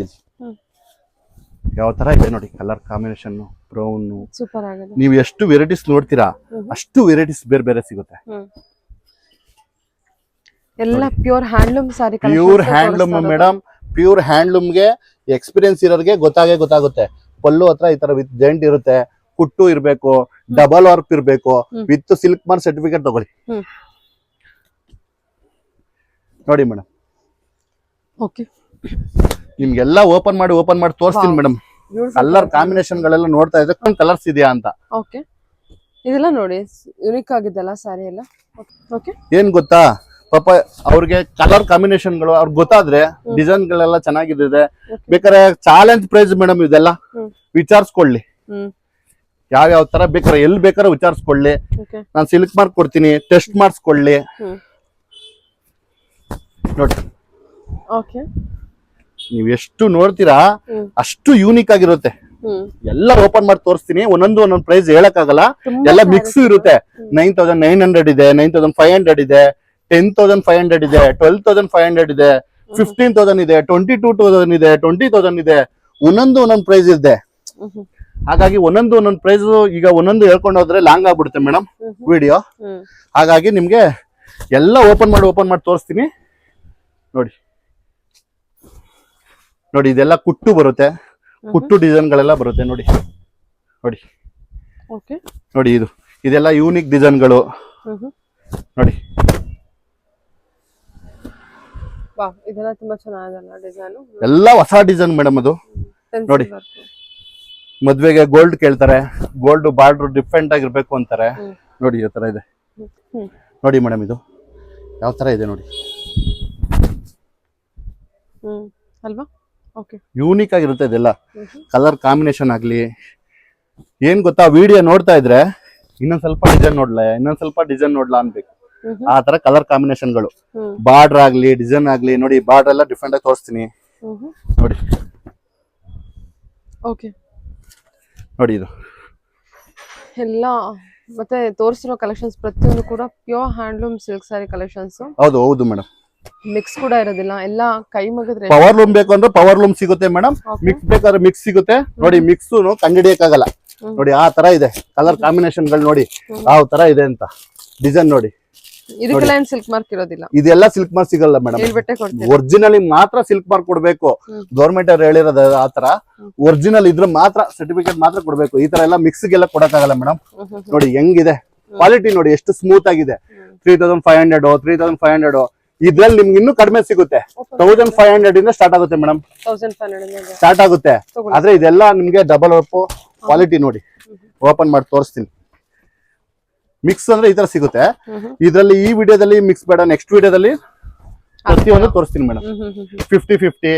ಯಾವ ತರ ಇದೆ ನೋಡಿ ಕಲರ್ ಕಾಂಬಿನೇಷನ್ ಬ್ರೌನ್ ಸೂಪರ್ ಆಗಿದೆ. ನೀವು ಎಷ್ಟು ವೆರೈಟೀಸ್ ನೋಡ್ತೀರಾ ಅಷ್ಟು ವೆರೈಟೀಸ್ ಬೇರೆ ಬೇರೆ ಸಿಗುತ್ತೆ. ಎಲ್ಲ pure handloom sari pure handloom madam pure ಹ್ಯಾಂಡ್ಲೂಮ್ಗೆ experience ಇರೋರಿಗೆ ಗೊತ್ತಾಗೇ ಗೊತ್ತಾಗುತ್ತೆ. ಪಲ್ಲು ಹತ್ರ ಈ ತರ ವಿತ್ ಜೆಂಟ್ ಇರುತ್ತೆ ಕುಟ್ಟು ಇರಬೇಕು ಡಬಲ್ ವರ್ಕ್ ಇರಬೇಕು. ವಿತ್ ಸಿಲ್ಕ್ ಮಾರ್ ಸರ್ಟಿಫಿಕೇಟ್ ತಗೊಳ್ಳಿ. ನೋಡಿ ಮೇಡಮ್ ಓಕೆ ನಿಮ್ಗೆಲ್ಲ ಓಪನ್ ಮಾಡಿ ಓಪನ್ ಮಾಡಿ ತೋರಿಸ್ತೀನಿ. ಮೇಡಮ್ ಕಲರ್ ಕಾಂಬಿನೇಷನ್ ಗಳೆಲ್ಲ ನೋಡ್ತಾ ಇದ್ರೆ ಕಲರ್ಸ್ ಇದೆಯಾ ಅಂತ. ಓಕೆ ಇದೆಲ್ಲ ನೋಡಿ ಯುನಿಕ್ ಆಗಿದ್ದಲ್ಲ ಸ್ಯಾರಿ ಎಲ್ಲ. ಓಕೆ ಏನ್ ಗೊತ್ತಾ? ಪಾಪ ಅವ್ರಿಗೆ ಕಲರ್ ಕಾಂಬಿನೇಷನ್ಗಳು ಅವ್ರಿಗೆ ಗೊತ್ತಾದ್ರೆ ಡಿಸೈನ್ ಗಳೆಲ್ಲ ಚೆನ್ನಾಗಿದೆ ಬೇಕಾದ್ರೆ ಚಾಲೆಂಜ್ ಪ್ರೈಸ್ ಮೇಡಮ್ ಇದೆಲ್ಲ. ವಿಚಾರಿಸ್ಕೊಳ್ಳಿ. ಯಾವ ಯಾವ ತರ ಬೇಕಾರೆ ಎಲ್ಲಿ ಬೇಕಾದ್ರೆ ವಿಚಾರಿಸ್ಕೊಳ್ಳಿ. ನಾನು ಸಿಲ್ಕ್ ಮಾರ್ಕ್ ಕೊಡ್ತೀನಿ ಟೆಸ್ಟ್ ಮಾಡಿಸ್ಕೊಳ್ಳಿ. ನೋಡಿ ಓಕೆ ನೀವು ಎಷ್ಟು ನೋಡ್ತೀರಾ ಅಷ್ಟು ಯೂನಿಕ್ ಆಗಿರುತ್ತೆ. ಎಲ್ಲ ಓಪನ್ ಮಾಡಿ ತೋರಿಸ್ತೀನಿ. ಒಂದೊಂದು ಒಂದೊಂದು ಪ್ರೈಸ್ ಹೇಳಕ್ ಆಗಲ್ಲ ಎಲ್ಲ ಮಿಕ್ಸ್ ಇರುತ್ತೆ. ನೈನ್ ತೌಸಂಡ್ ನೈನ್ ಹಂಡ್ರೆಡ್ ಇದೆ ನೈನ್ ತೌಸಂಡ್ ಫೈವ್ ಹಂಡ್ರೆಡ್ ಇದೆ ಟೆನ್ ತೌಸಂಡ್ ಫೈವ್ ಹಂಡ್ರೆಡ್ ಇದೆ ಟ್ವೆಲ್ ತೌಸಂಡ್ ಫೈವ್ ಹಂಡ್ರೆಡ್ ಇದೆ ಫಿಫ್ಟೀನ್ ತೌಸಂಡ್ ಇದೆ ಟ್ವೆಂಟಿ ಟೂ ತೌಸಂಡ್ ಇದೆ ಟ್ವೆಂಟಿ ತೌಸಂಡ್ ಇದೆ. ಒಂದೊಂದು ಒಂದೊಂದು ಪ್ರೈಸ್ ಇದೆ ಹಾಗಾಗಿ ಒಂದೊಂದು ಒಂದೊಂದು ಪ್ರೈಸ್ ಈಗ ಒಂದೊಂದು ಹೇಳ್ಕೊಂಡು ಹೋದ್ರೆ ಲಾಂಗ್ ಆಗ್ಬಿಡುತ್ತೆ ಮೇಡಮ್ ವಿಡಿಯೋ ಹಾಗಾಗಿ ನಿಮ್ಗೆ ಎಲ್ಲ ಓಪನ್ ಮಾಡಿ ಓಪನ್ ಮಾಡಿ ತೋರಿಸ್ತೀನಿ. ನೋಡಿ. ನೋಡಿ ಇದೆಲ್ಲ ಕುಟ್ಟು ಬರುತ್ತೆ. ಕುಟ್ಟು ಡಿಸೈನ್ ಗಳೆಲ್ಲ ಬರುತ್ತೆ ನೋಡಿ. ನೋಡಿ. ಓಕೆ. ನೋಡಿ ಇದು. ಇದೆಲ್ಲ ಯೂನಿಕ್ ಡಿಸೈನ್ಗಳು. ನೋಡಿ. ಎಲ್ಲ ಹೊಸ ಡಿಸೈನ್ ಮೇಡಮ್ ಅದು. ನೋಡಿ. ಮದ್ವೆಗೆ ಗೋಲ್ಡ್ ಕೇಳ್ತಾರೆ. ಗೋಲ್ಡ್ ಬಾರ್ಡರ್ ಡಿಫ್ರೆಂಟ್ ಆಗಿರ್ಬೇಕು ಅಂತಾರೆ. ನೋಡಿ ಈ ತರ ಇದೆ. ನೋಡಿ ಮೇಡಮ್ ಇದು. ಯಾವ ತರ ಇದೆ ನೋಡಿ. ಹ್ಮ್. ಅಲ್ವಾ? ಯೂನಿಕ್ ಆಗಿರುತ್ತೆ ಇದೆಲ್ಲ. ಕಲರ್ ಕಾಂಬಿನೇಷನ್ ಆಗಲಿ. ಏನ್ ಗೊತ್ತಾ ವಿಡಿಯೋ ನೋಡ್ತಾ ಇದ್ರೆ ಇನ್ನೊಂದ್ ಸ್ವಲ್ಪ ಡಿಸೈನ್ ನೋಡ್ಲಾ ಇನ್ನೊಂದ್ ಸ್ವಲ್ಪ ಡಿಸೈನ್ ನೋಡ್ಲಾ ಅನ್ಬೇಕು. ಆ ತರ ಕಲರ್ ಕಾಂಬಿನೇಷನ್ಗಳು ಗಳು. ಬಾರ್ಡರ್ ಆಗ್ಲಿ ಡಿಸೈನ್ ಆಗ್ಲಿ ನೋಡಿ ಬಾರ್ಡರ್ ಎಲ್ಲ ಡಿಫ್ರೆಂಟ್ ಆಗಿ ತೋರಿಸ್ತೀನಿ. ನೋಡಿ. ಓಕೆ ನೋಡಿ ಇದು. ಎಲ್ಲ ಮತ್ತೆ ತೋರಿಸಿರೋ ಕಲೆಕ್ಷನ್ಸ್ ಪ್ರತಿಯೊಂದು ಕೂಡ pure handloom silk sari collections ಹೌದು ಹೌದು ಮೇಡಮ್ ಮಿಕ್ಸ್ ಕೂಡ ಇರೋದಿಲ್ಲ. ಎಲ್ಲ ಕೈ ಮುಗಿದ್ರೆ ಪವರ್ ಲೂಮ್ ಬೇಕು ಅಂದ್ರೆ ಪವರ್ ಲೂಮ್ ಸಿಗುತ್ತೆ ಮೇಡಮ್ ಮಿಕ್ಸ್ ಬೇಕಾದ್ರೆ ಮಿಕ್ಸ್ ಸಿಗುತ್ತೆ. ನೋಡಿ ಮಿಕ್ಸ್ ಕಂಡಿಡಿಯಕ್ಕಾಗಲ್ಲ. ನೋಡಿ ಆ ತರ ಇದೆ. ಕಲರ್ ಕಾಂಬಿನೇಷನ್ಗಳು ನೋಡಿ ಯಾವ ತರ ಇದೆ ಅಂತ. ಡಿಸೈನ್ ನೋಡಿ. ಇದಕ್ಕೆಲ್ಲ ಸಿಲ್ಕ್ ಮಾರ್ಕ್ ಇರೋದಿಲ್ಲ. ಇದೆಲ್ಲ ಸಿಲ್ಕ್ ಮಾರ್ಕ್ ಸಿಗಲ್ಲ ಮೇಡಮ್ ಒರಿಜಿನಲ್ ಮಾತ್ರ ಸಿಲ್ಕ್ ಮಾರ್ಕ್ ಕೊಡ್ಬೇಕು. ಗೌರ್ಮೆಂಟ್ ಅವ್ರು ಹೇಳಿರೋದು ಆತರ ಒರಿಜಿನಲ್ ಇದ್ರ ಮಾತ್ರ ಸರ್ಟಿಫಿಕೇಟ್ ಮಾತ್ರ ಕೊಡ್ಬೇಕು. ಈ ತರ ಎಲ್ಲ ಮಿಕ್ಸ್ ಗೆಲ್ಲ ಕೊಡಕ್ಕಾಗಲ್ಲ ಮೇಡಮ್ ನೋಡಿ ಹೆಂಗಿದೆ? ಕ್ವಾಲಿಟಿ ನೋಡಿ ಎಷ್ಟು ಸ್ಮೂತ್ ಆಗಿದೆ. Three thousand five hundred three thousand five hundred ಇದ್ರಲ್ಲಿ ನಿಮ್ಗೆ ಇನ್ನೂ ಕಡಿಮೆ ಸಿಗುತ್ತೆ. ತೌಸಂಡ್ ಫೈವ್ ಹಂಡ್ರೆಡ್ ಇಂದ ಸ್ಟಾರ್ಟ್ ಆಗುತ್ತೆ ಮೇಡಮ್ ಸ್ಟಾರ್ಟ್ ಆಗುತ್ತೆ. ಆದ್ರೆ ಇದೆಲ್ಲ ನಿಮ್ಗೆ ಡಬಲ್ ಒಪ್ಪು ಕ್ವಾಲಿಟಿ ನೋಡಿ. ಓಪನ್ ಮಾಡಿ ತೋರಿಸ್ತೀನಿ. ಮಿಕ್ಸ್ ಅಂದ್ರೆ ಈ ತರ ಸಿಗುತ್ತೆ. ಇದ್ರಲ್ಲಿ ಈ ವಿಡಿಯೋದಲ್ಲಿ ಮಿಕ್ಸ್ ಬೇಡ ನೆಕ್ಸ್ಟ್ ವಿಡಿಯೋದಲ್ಲಿ ಪ್ರತಿಯೊಂದು ತೋರಿಸ್ತೀನಿ madam. Fifty fifty.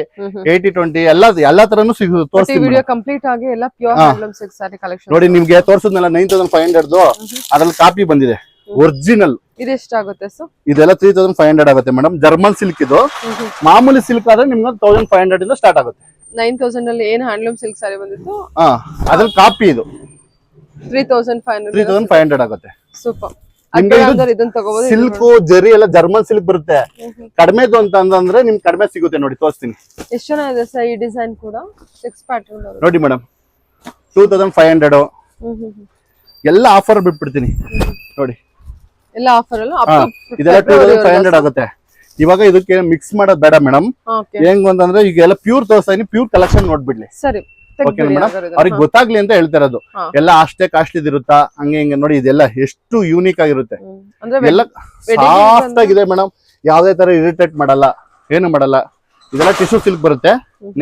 Eighty twenty ಎಲ್ಲ ಎಲ್ಲಾ ತರನು ಸಿಗುತ್ತೆ ಮತ್ತೆ ತೋರಿಸ್ತೀನಿ ವಿಡಿಯೋ ಕಂಪ್ಲೀಟ್ ಆಗಿ ಎಲ್ಲ ಪ್ಯೂರ್ ನೋಡಿ ನಿಮ್ಗೆ ತೋರಿಸಿದ್ನಲ್ಲ ನೈನ್ ತೌಸಂಡ್ ಫೈವ್ ಹಂಡ್ರೆಡ್ ಅದ್ರಲ್ಲಿ ಕಾಪಿ ಬಂದಿದೆ. ಒರಿಜಿನಲ್ ಇದು ಎಷ್ಟಾಗುತ್ತೆ ಸೊ ಇದೆಲ್ಲ ತ್ರೀ ತೌಸಂಡ್ ಫೈವ್ ಹಂಡ್ರೆಡ್ ಆಗುತ್ತೆ ಮೇಡಮ್ ಜರ್ಮನ್ ಸಿಲ್ಕ್ ಇದು. ಮಾಮೂಲಿ ಸಿಲ್ಕ್ ಆದ್ರೆ ನಿಮ್ಗೆ ತೌಸಂಡ್ ಫೈವ್ ಹಂಡ್ರೆಡ್ ಇಂದ ಸ್ಟಾರ್ಟ್ ಆಗುತ್ತೆ. ನೈನ್ ತೌಸಂಡ್ ಅಲ್ಲಿ ಏನ್ ಹ್ಯಾಂಡ್ಲೂಮ್ ಸಿಲ್ಕ್ ಸಾರಿ ಬಂದಿತ್ತು? ಅದ್ರಲ್ಲಿ ಕಾಪಿ ಇದು. Three thousand five three hundred thousand five hundred ಆಗುತ್ತೆ. ಸೂಪರ್ ಸಿಲ್ಕ್ ಜರಿ ಎಲ್ಲ ಜರ್ಮನ್ ಸಿಲ್ಕ್ ಬರುತ್ತೆ. ಕಡಿಮೆದು ಅಂತ ಅಂತಂದ್ರೆ ನಿಮ್ಗೆ ಕಡಿಮೆ ಸಿಗುತ್ತೆ ನೋಡಿ ತೋರಿಸ್ತೀನಿ. ಎಷ್ಟು ಚೆನ್ನಾಗಿದೆ ಸರ್ ಈ ಡಿಸೈನ್ ಕೂಡ? ಸಿಕ್ಸ್ ಪ್ಯಾಟರ್ನ್ ನೋಡಿ madam two thousand five hundred. ಎಲ್ಲ ಆಫರ್ ಬಿಟ್ಬಿಡ್ತೀನಿ. ನೋಡಿ. ಎಲ್ಲ ಆಫರ್ ಇದೆಲ್ಲ ಟೂ ತೌಸಂಡ್ ಫೈವ್ ಹಂಡ್ರೆಡ್ ಆಗುತ್ತೆ. ಇವಾಗ ಇದಕ್ಕೆ ಮಿಕ್ಸ್ ಮಾಡೋದ್ ಬೇಡ ಮೇಡಮ್ ಹೆಂಗ್ ಅಂತಂದ್ರೆ ಈಗ ಎಲ್ಲ ಪ್ಯೂರ್ ದೋಸೆ ಪ್ಯೂರ್ ಕಲೆಕ್ಷನ್ ನೋಡ್ಬಿಡ್ಲಿ. ಸರಿ ಅವ್ರಿಗೆ ಗೊತ್ತಾಗ್ಲಿ ಅಂತ ಹೇಳ್ತಾ ಇರೋದು. ಎಲ್ಲ ಅಷ್ಟೇ ಕಾಸ್ಟ್ಲಿ ಇರುತ್ತಾ ಹಂಗೆ ಹಿಂಗೆ ನೋಡಿ ಇದೆಲ್ಲ ಎಷ್ಟು ಯೂನಿಕ್ ಆಗಿರುತ್ತೆ. ಎಲ್ಲ ಸಾಫ್ಟ್ ಆಗಿದೆ ಮೇಡಮ್ ಯಾವ್ದೇ ತರ ಇರಿಟೇಟ್ ಮಾಡಲ್ಲ ಏನು ಮಾಡಲ್ಲ. ಇದೆಲ್ಲ ಟಿಶ್ಯೂ ಸಿಲ್ಕ್ ಬರುತ್ತೆ.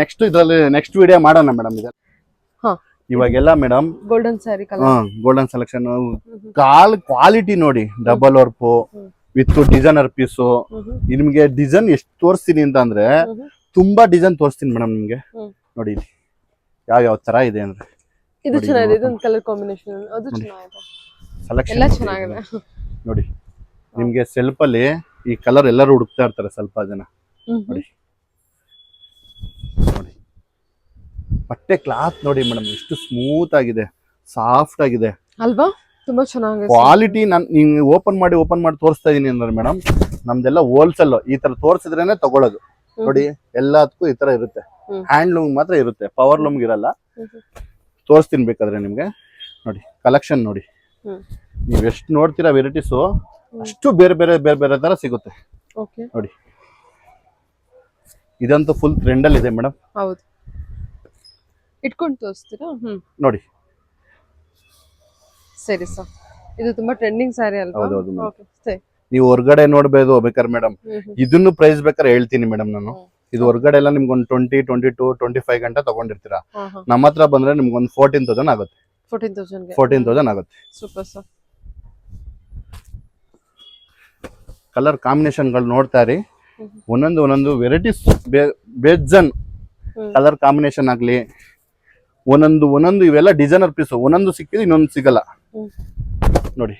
ನೆಕ್ಸ್ಟ್ ಇದ್ರಲ್ಲಿ ನೆಕ್ಸ್ಟ್ ವಿಡಿಯೋ ಮಾಡೋಣ ಮೇಡಮ್ ಇದೆ ಹಾ ಇವಾಗೆಲ್ಲ madam golden sari golden selection call quality ನೋಡಿ double warp with designer piece ನಿಮ್ಗೆ ಡಿಸೈನ್ ಎಷ್ಟು ತೋರಿಸ್ತೀನಿ ಅಂತ ಅಂದ್ರೆ ತುಂಬಾ ಡಿಸೈನ್ ತೋರಿಸ್ತೀನಿ ಮೇಡಮ್ ನಿಮ್ಗೆ. ನೋಡಿ ಯಾವ ಯಾವ ತರ ಇದೆ ಅಂದ್ರೆ. ಇದು ಚೆನ್ನಾಗಿದೆ. ಇದೊಂದು ಕಲರ್ ಕಾಂಬಿನೇಷನ್ ಅದು ಚೆನ್ನಾಗಿದೆ. ಸೆಲೆಕ್ಷನ್ ಎಲ್ಲ ಚೆನ್ನಾಗಿದೆ. ನೋಡಿ. ನಿಮ್ಗೆ ಸೆಲ್ಫ್ ಅಲ್ಲಿ ಈ ಕಲರ್ ಎಲ್ಲರೂ ಹುಡುಕ್ತಾ ಇರ್ತಾರೆ ಸ್ವಲ್ಪ ಜನ. ನೋಡಿ. ಬಟ್ಟೆ ಕ್ಲಾತ್ ನೋಡಿ ಮೇಡಮ್ ಎಷ್ಟು ಸ್ಮೂತ್ ಆಗಿದೆ ಸಾಫ್ಟ್ ಆಗಿದೆ. ಅಲ್ವಾ? ತುಂಬಾ ಚೆನ್ನಾಗಿದೆ ಕ್ವಾಲಿಟಿ ನಾನು ನೀವು ಓಪನ್ ಮಾಡಿ ಓಪನ್ ಮಾಡಿ ತೋರಿಸ್ತಾ ಇದೀನಿ ಅಂದ್ರೆ ಮೇಡಮ್ ನಮ್ದೆಲ್ಲ ಹೋಲ್ಸೇಲ್ ಈ ತರ ತೋರಿಸಿದ್ರೇನೆ ತಗೊಳ್ಳೋದು. ನೋಡಿ ಎಲ್ಲದಕ್ಕೂ ಈ ತರ ಇರುತ್ತೆ. ಹ್ಯಾಂಡ್ ಲೂಮ್ ಮಾತ್ರ ಇರುತ್ತೆ ಪವರ್ ಲೂಮ್ ಇರಲ್ಲ. ತೋರಿಸ್ತೀನಿ ಬೇಕಾದ್ರೆ ನಿಮ್ಗೆ. ನೋಡಿ ಕಲೆಕ್ಷನ್ ನೋಡಿ. ನೀವು ಎಷ್ಟು ನೋಡ್ತೀರಾ ವೆರೈಟೀಸು ಅಷ್ಟು ಬೇರೆ ಬೇರೆ ಬೇರೆ ಬೇರೆ ತರ ಸಿಗುತ್ತೆ. ಓಕೆ ನೋಡಿ. ಇದಂತೂ ಫುಲ್ ಟ್ರೆಂಡಲ್ಲಿ ಇದೆ ಮೇಡಮ್. ಹೌದು. ಇಟ್ಕೊಂಡು ತೋರಿಸ್ತೀರಾ? ಹ್ಮ್. ನೋಡಿ. ಸರಿ ಸರ್. ಇದು ತುಂಬಾ ಟ್ರೆಂಡಿಂಗ್ ಸ್ಯಾರಿ ಅಲ್ವಾ? ಹೌದು, ಹೌದು, madam. ಓಕೆ ಸರಿ. ನೀವು ಹೊರಗಡೆ ನೋಡ್ಬೋದು ಬೇಕಾದ್ರೆ ಮೇಡಮ್. ಇದನ್ನು ಪ್ರೈಸ್ ಬೇಕಾದ್ರೆ ಹೇಳ್ತೀನಿ ಮೇಡಮ್ ನಾನು. ಇದು ಹೊರಗಡೆ ಎಲ್ಲ ನಿಮ್ಗೆ ಒಂದು twenty twenty two twenty five ಗಂಟೆ ತಗೊಂಡಿರ್ತೀರಾ? ಹಾ ಹಾ. ನಮ್ಮ ಹತ್ರ ಬಂದ್ರೆ ನಿಮ್ಗೆ ಒಂದು ಫೋರ್ಟೀನ್ ತೌಸಂಡ್ ಆಗುತ್ತೆ ಫೋರ್ಟೀನ್ ತೌಸಂಡ್ಗೆ ಫೋರ್ಟೀನ್ ತೌಸಂಡ್ ಆಗುತ್ತೆ. ಸೂಪರ್ ಸರ್ ಕಲರ್ ಕಾಂಬಿನೇಷನ್ಗಳು ನೋಡ್ತಾ ರೀ ಒಂದೊಂದು ಒಂದೊಂದು ವೆರೈಟೀಸ್ ಬೇಜನ್ ಹ್ಮ್. ಕಲರ್ ಕಾಂಬಿನೇಷನ್ ಆಗ್ಲಿ ಒಂದೊಂದು ಒಂದೊಂದು ಇವೆಲ್ಲ ಡಿಸೈನರ್ ಪೀಸ್ ಒಂದೊಂದು ಸಿಕ್ಕಿದ್ರೆ ಇನ್ನೊಂದು ಸಿಗಲ್ಲ. ನೋಡಿ.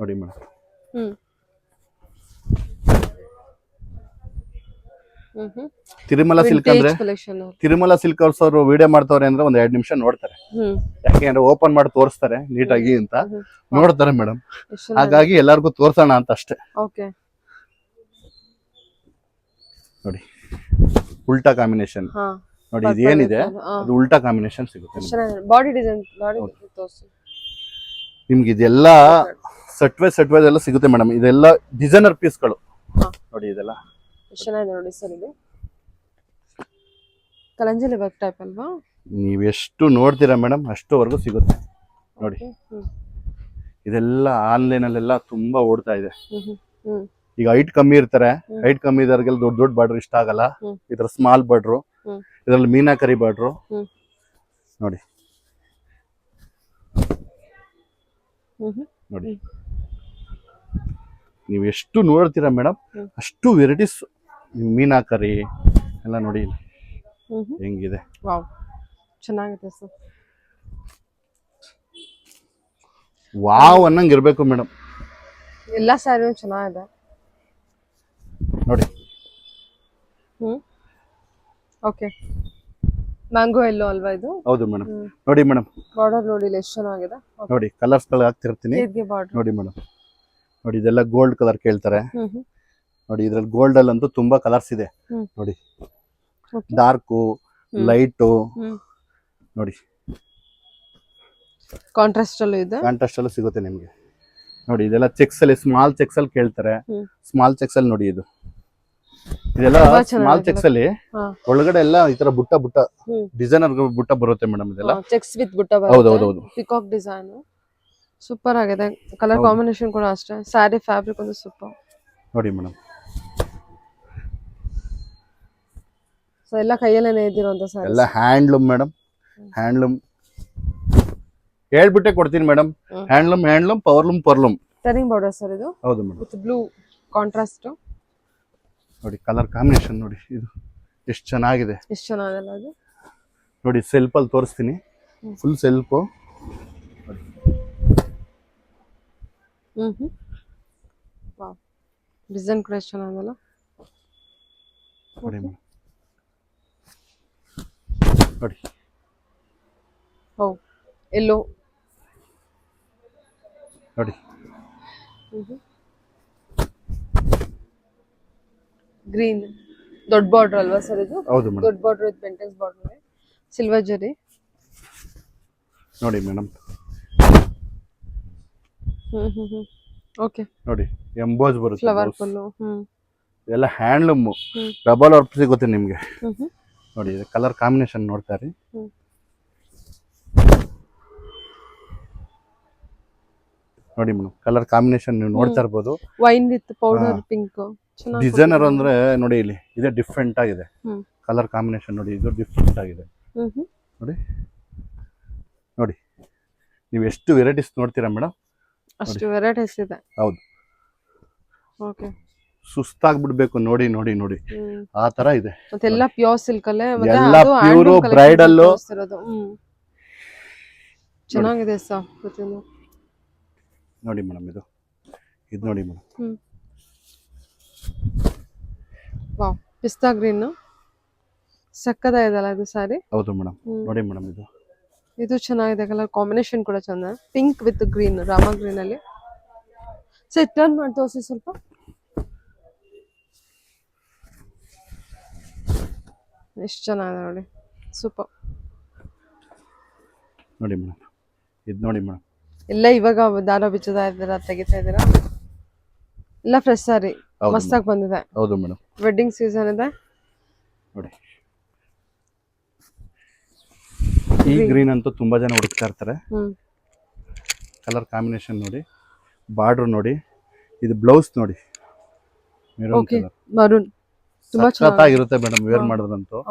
ನೋಡಿ ಮೇಡಮ್. ತಿರುಮಲ ಸಿಲ್ಕ್ ಅಂದ್ರೆ ತಿರುಮಲ ಸಿಲ್ಕ್ ಹೌಸ್ ಅವರು ವಿಡಿಯೋ ಮಾಡ್ತಾವ್ರೆ ಅಂದ್ರೆ ಒಂದ್ ಎರಡ್ ನಿಮಿಷ ನೋಡ್ತಾರೆ. ಯಾಕೆ ಯಾಕೆಂದ್ರೆ ಓಪನ್ ಮಾಡಿ ತೋರಿಸ್ತಾರೆ ನೀಟಾಗಿ ಅಂತ. ನೋಡ್ತಾರೆ ಮೇಡಮ್. ಹಾಗಾಗಿ ಎಲ್ಲಾರ್ಗು ತೋರ್ಸೋಣ ಅಂತ ಅಷ್ಟೇ. ಓಕೆ. ನೋಡಿ. ಉಲ್ಟಾ ಕಾಂಬಿನೇಷನ್. ನೋಡಿ ಇದೇನಿದೆ. ಏನಿದೆ ಅದು ಉಲ್ಟಾ ಕಾಂಬಿನೇಷನ್ ಸಿಗುತ್ತೆ ಬಾಡಿ ಡಿಸೈನ್ ಬಾಡಿ ನಿಮ್ಗೆ ಇದೆಲ್ಲ ಸಟ್ವೆ ಸಟ್ವೆ ಎಲ್ಲ ಸಿಗುತ್ತೆ ಮೇಡಮ್. ಇದೆಲ್ಲ ಡಿಸೈನರ್ ಪೀಸ್ಗಳು. ನೋಡಿ ಇದೆಲ್ಲ. ಎಷ್ಟು ಚೆನ್ನಾಗಿದೆ ನೋಡಿ ಸರ್ ಇದು. ಕಲಂಜಲಿ ವರ್ಕ್ ಟೈಪ್ ಅಲ್ವಾ? ನೀವು ಎಷ್ಟು ನೋಡ್ತೀರಾ ಮೇಡಮ್ ಅಷ್ಟುವರೆಗೂ ಸಿಗುತ್ತೆ. ನೋಡಿ. ಇದೆಲ್ಲ ಆನ್ಲೈನ್ ಅಲ್ಲೆಲ್ಲ ತುಂಬಾ ಓಡ್ತಾ ಇದೆ. ಈಗ ಹೈಟ್ ಕಮ್ಮಿ ಇರ್ತಾರೆ. ಹೈಟ್ ಕಮ್ಮಿ ಇದ್ದವ್ರಿಗೆಲ್ಲ ದೊಡ್ಡ ದೊಡ್ಡ ಬಾಡ್ರು ಇಷ್ಟ ಆಗಲ್ಲ. ಇದ್ರ ಸ್ಮಾಲ್ ಬಾಡ್ರು. ಇದ್ರಲ್ಲಿ ಮೀನಾ ಕರಿ ಬಾಡ್ರು ನೋಡಿ. ನೋಡಿ. ನೀವು ಎಷ್ಟು ನೋಡ್ತೀರಾ ಮೇಡಮ್ ಅಷ್ಟು ವೆರೈಟೀಸ್ ಮೀನಾ ಕರಿ ಎಲ್ಲ ನೋಡಿ ಹೆಂಗಿದೆ? ಚೆನ್ನಾಗಿದೆ ಸರ್. ವಾವ್ ಅನ್ನಂಗೆ ಇರಬೇಕು ಮೇಡಮ್ ಎಲ್ಲಾ ಸ್ಯಾರಿನೂ ಚೆನ್ನಾಗಿದೆ. ನೋಡಿ. ಹ್ಮ್. ಓಕೆ ಮ್ಯಾಂಗೋ ಎಲ್ಲೋ ಅಲ್ವಾ ಇದು? ಹೌದು ಮೇಡಮ್ ನೋಡಿ ಮೇಡಮ್ ಬಾರ್ಡರ್ ನೋಡಿ ಎಷ್ಟು ಚೆನ್ನಾಗಿದೆ? ನೋಡಿ ಕಲರ್ಸ್ಗಳು ಹಾಕ್ತಿರ್ತೀನಿ. ನೋಡಿ ಮೇಡಮ್ ನೋಡಿ ಇದೆಲ್ಲ ಗೋಲ್ಡ್ ಕಲರ್ ಕೇಳ್ತಾರೆ. ನೋಡಿ ಇದ್ರಲ್ಲಿ ಗೋಲ್ಡ್ ಅಲ್ಲಿ ಅಂತೂ ತುಂಬಾ ಕಲರ್ಸ್ ಇದೆ. ನೋಡಿ. ಡಾರ್ಕು. ಲೈಟು ನೋಡಿ. ಕಾಂಟ್ರಾಸ್ಟ್ ಅಲ್ಲೂ ಇದೆ? ಕಾಂಟ್ರಾಸ್ಟ್ ಅಲ್ಲೂ ಸಿಗುತ್ತೆ ನಿಮಗೆ. ನೋಡಿ ಇದೆಲ್ಲ ಚೆಕ್ಸ್ ಅಲ್ಲಿ ಸ್ಮಾಲ್ ಚೆಕ್ಸ್ ಅಲ್ಲಿ ಕೇಳ್ತಾರೆ. ಸ್ಮಾಲ್ ಚೆಕ್ಸ್ ಅಲ್ಲಿ ನೋಡಿ ಇದು. ಇದೆಲ್ಲ. ಸ್ಮಾಲ್ ಚೆಕ್ಸ್ ಅಲ್ಲಿ ಒಳಗಡೆ ಎಲ್ಲ ಈ ತರ ಬುಟ್ಟ ಬುಟ್ಟ. ಡಿಸೈನರ್ ಬುಟ್ಟ ಬರುತ್ತೆ ಮೇಡಮ್ ಇದೆಲ್ಲ. ಚೆಕ್ಸ್ ವಿತ್ ಬುಟ್ಟ ಹೌದು ಹೌದು ಹೌದು ಪಿಕಾಕ್ ಡಿಸೈನ್ ಸೂಪರ್ ಆಗಿದೆ ಕಲರ್. ಕಾಂಬಿನೇಷನ್ ಕೂಡ ಅಷ್ಟೇ. ಸ್ಯಾರಿ ಫ್ಯಾಬ್ರಿಕ್ ಒಂದು ಸೂಪರ್ ನೋಡಿ ಮೇಡಮ್ ಸೊ ಎಲ್ಲ ಕೈಯಲ್ಲೇ ಇದ್ದಿರುವಂತ ಸರ್ ಎಲ್ಲ ಹ್ಯಾಂಡ್ಲೂಮ್ ಮೇಡಮ್ ಹ್ಯಾಂಡ್ಲೂಮ್ ಹೇಳ್ಬಿಟ್ಟೆ ಕೊಡ್ತೀನಿ madam. Handloom handloom powerloom powerloom turning border sir ಇದು. ಹೌದು ಮೇಡಮ್ ವಿತ್ ಬ್ಲೂ ಕಾಂಟ್ರಾಸ್ಟ್ ನೋಡಿ ಕಲರ್ ಕಾಂಬಿನೇಷನ್ ನೋಡಿ ಇದು ಎಷ್ಟು ಚೆನ್ನಾಗಿದೆ. ಎಷ್ಟು ಚೆನ್ನಾಗಲ್ಲ ಅದು? ನೋಡಿ ಸೆಲ್ಫ್ ಅಲ್ಲಿ ತೋರಿಸ್ತೀನಿ. Full self wow. ಡಿಸೈನ್ ಕೂಡ ಎಷ್ಟು ಚೆನ್ನಾಗಲ್ಲ? ನೋಡಿ ಮೇಡಮ್. ನೋಡಿ. ಹೌ ಎಲ್ಲೋ ನೋಡಿ. ಗ್ರೀನ್ ದೊಡ್ಡ ಬಾರ್ಡರ್ ಅಲ್ವಾ ಸರ್ ಇದು? ಹೌದು ಮೇಡಮ್ ದೊಡ್ಡ ಬಾರ್ಡರ್ ಇದು ಪೆಂಟೆನ್ಸ್ ಬಾರ್ಡರ್ ಸಿಲ್ವರ್ ಜರಿ ನೋಡಿ ಮೇಡಮ್ ಹ್ಮ್ ಹ್ಮ್ ಹ್ಮ್. ಓಕೆ ನೋಡಿ ಎಂಬೋಸ್ ಬರುತ್ತೆ ಫ್ಲವರ್ ಫುಲ್ ಹ್ಮ್. ಇದೆಲ್ಲ ಹ್ಯಾಂಡ್ಲೂಮ್ ಡಬಲ್ ವರ್ಕ್ ಸಿಗುತ್ತೆ ನಿಮಗೆ. ಹ್ಮ್ ಹ್ಮ್. ನೋಡಿ ಇದು ಕಲರ್ ಕಾಂಬಿನೇಷನ್ ನೋಡ್ತಾ ಇರಿ. ಹ್ಮ್. ನೋಡಿ ಮೇಡಮ್ ಕಲರ್ ಕಾಂಬಿನೇಷನ್ ನೀವು ನೋಡ್ತಾ ಇರ್ಬೋದು. Wine with powder. Pink designer ಅಂದ್ರೆ ನೋಡಿ ಇಲ್ಲಿ ಇದೆ ಡಿಫ್ರೆಂಟ್ ಆಗಿದೆ. ಕಲರ್ ಕಾಂಬಿನೇಷನ್ ನೋಡಿ ಇದು ಡಿಫ್ರೆಂಟ್ ಆಗಿದೆ. ನೋಡಿ. ನೋಡಿ. ನೀವು ಎಷ್ಟು ವೆರೈಟೀಸ್ ನೋಡ್ತೀರಾ ಮೇಡಮ್ ಅಷ್ಟು ವೆರೈಟೀಸ್ ಇದೆ. ಹೌದು. ಓಕೆ ಸುಸ್ತಾಗ್ಬಿಡ್ಬೇಕು ನೋಡಿ ನೋಡಿ ನೋಡಿ. ಆ ತರ ಇದೆ. ಮತ್ತೆಲ್ಲ ಪ್ಯೂರ್ ಸಿಲ್ಕ್ ಅಲ್ಲೇ ಮತ್ತೆ ಎಲ್ಲ ಪ್ಯೂರ್ ಬ್ರೈಡಲ್. ಚೆನ್ನಾಗಿದೆ ಸರ್ ಪ್ರತಿಯೊಂದು ನೋಡಿ ಮೇಡಮ್ ಇದು. ಇದು ನೋಡಿ ಮೇಡಮ್ ವಾವ್ ಪಿಸ್ತಾ ಗ್ರೀನ್. ಸಕ್ಕದಾಗಿದಲ್ಲ ಇದು ಸಾರಿ? ಹೌದು ಮೇಡಮ್. ನೋಡಿ ಮೇಡಮ್ ಇದು. ಇದು ಚೆನ್ನಾಗಿದೆ ಕಲರ್ ಕಾಂಬಿನೇಷನ್ ಕೂಡ ಚೆಂದ. Pink with green Rama green ಅಲ್ಲಿ ಸರ್ ಟರ್ನ್ ಮಾಡಿ ತೋರಿಸಿ ಸ್ವಲ್ಪ. ಎಷ್ಟು ಚೆನ್ನಾಗಿದೆ ನೋಡಿ. ಸೂಪರ್. ನೋಡಿ ಮೇಡಮ್. ಇದು ನೋಡಿ ಮೇಡಮ್. ಎಲ್ಲ ಇವಾಗ ದಾರ ಬಿಚ್ಚದ ಇದ್ದೀರಾ ತೆಗಿತಾ ಇದ್ದೀರಾ? ಎಲ್ಲ ಫ್ರೆಶ್ ಸಾರಿ. ಮಸ್ತಾಗಿ ಬಂದಿದೆ. ಹೌದು ಮೇಡಮ್. ವೆಡ್ಡಿಂಗ್ ಸೀಸನ್ ಇದೆ. ನೋಡಿ. ಈ ಗ್ರೀನ್ ಅಂತೂ ತುಂಬಾ ಜನ ಹುಡುಕ್ತಾ ಇರ್ತಾರೆ. ಕಲರ್ ಕಾಂಬಿನೇಷನ್ ನೋಡಿ ಬಾರ್ಡರ್ ನೋಡಿ ಇದು ಬ್ಲೌಸ್ ನೋಡಿ. ಮೆರೂನ್ ತುಂಬಾ ಚೆನ್ನಾಗಿರುತ್ತೆ ಮೇಡಮ್ ವೇರ್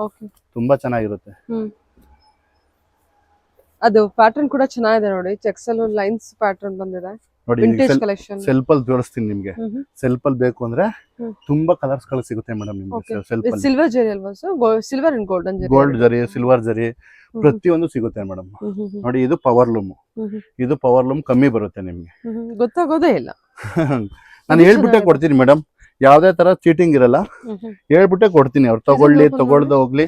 ಓಕೆ ತುಂಬಾ ಚೆನ್ನಾಗಿರುತ್ತೆ. ಅದು ಪ್ಯಾಟರ್ನ್ ಕೂಡ ಚೆನ್ನಾಗಿದೆ ನೋಡಿ. ಚೆಕ್ಸ್ ಅಲ್ಲಿ ಲೈನ್ಸ್ ಪ್ಯಾಟರ್ನ್ ಬಂದಿದೆ. ನೋಡಿ ಸೆಲ್ಫ್ ಅಲ್ಲಿ ತೋರಿಸ್ತೀನಿ ನಿಮ್ಗೆ. ಸೆಲ್ಫ್ ಅಲ್ಲಿ ಬೇಕು ಅಂದ್ರೆ ತುಂಬಾ ಕಲರ್ಸ್ಗಳು ಸಿಗುತ್ತೆ ಮೇಡಮ್. ನಿಮ್ಗೆ ಸೆಲ್ಫ್ ಸಿಲ್ವರ್ ಜರಿ ಅಲ್ವಾ silver and golden zari gold zari silver zari ಪ್ರತಿಯೊಂದು ಸಿಗುತ್ತೆ ಮೇಡಮ್ ನೋಡಿ ಇದು ಪವರ್ ಲೂಮ್ ಇದು ಪವರ್ ಲೂಮ್ ಕಮ್ಮಿ ಬರುತ್ತೆ ನಿಮ್ಗೆ. ಗೊತ್ತಾಗೋದೇ ಇಲ್ಲ. ನಾನು ಹೇಳ್ಬಿಟ್ಟೆ ಕೊಡ್ತೀನಿ ಮೇಡಮ್ ಯಾವ್ದೇ ತರ ಚೀಟಿಂಗ್ ಇರಲ್ಲ. ಹೇಳ್ಬಿಟ್ಟೆ ಕೊಡ್ತೀನಿ ಅವ್ರು. ತಗೊಳ್ಳಿ ತಗೊಳ್ದ ಹೋಗ್ಲಿ.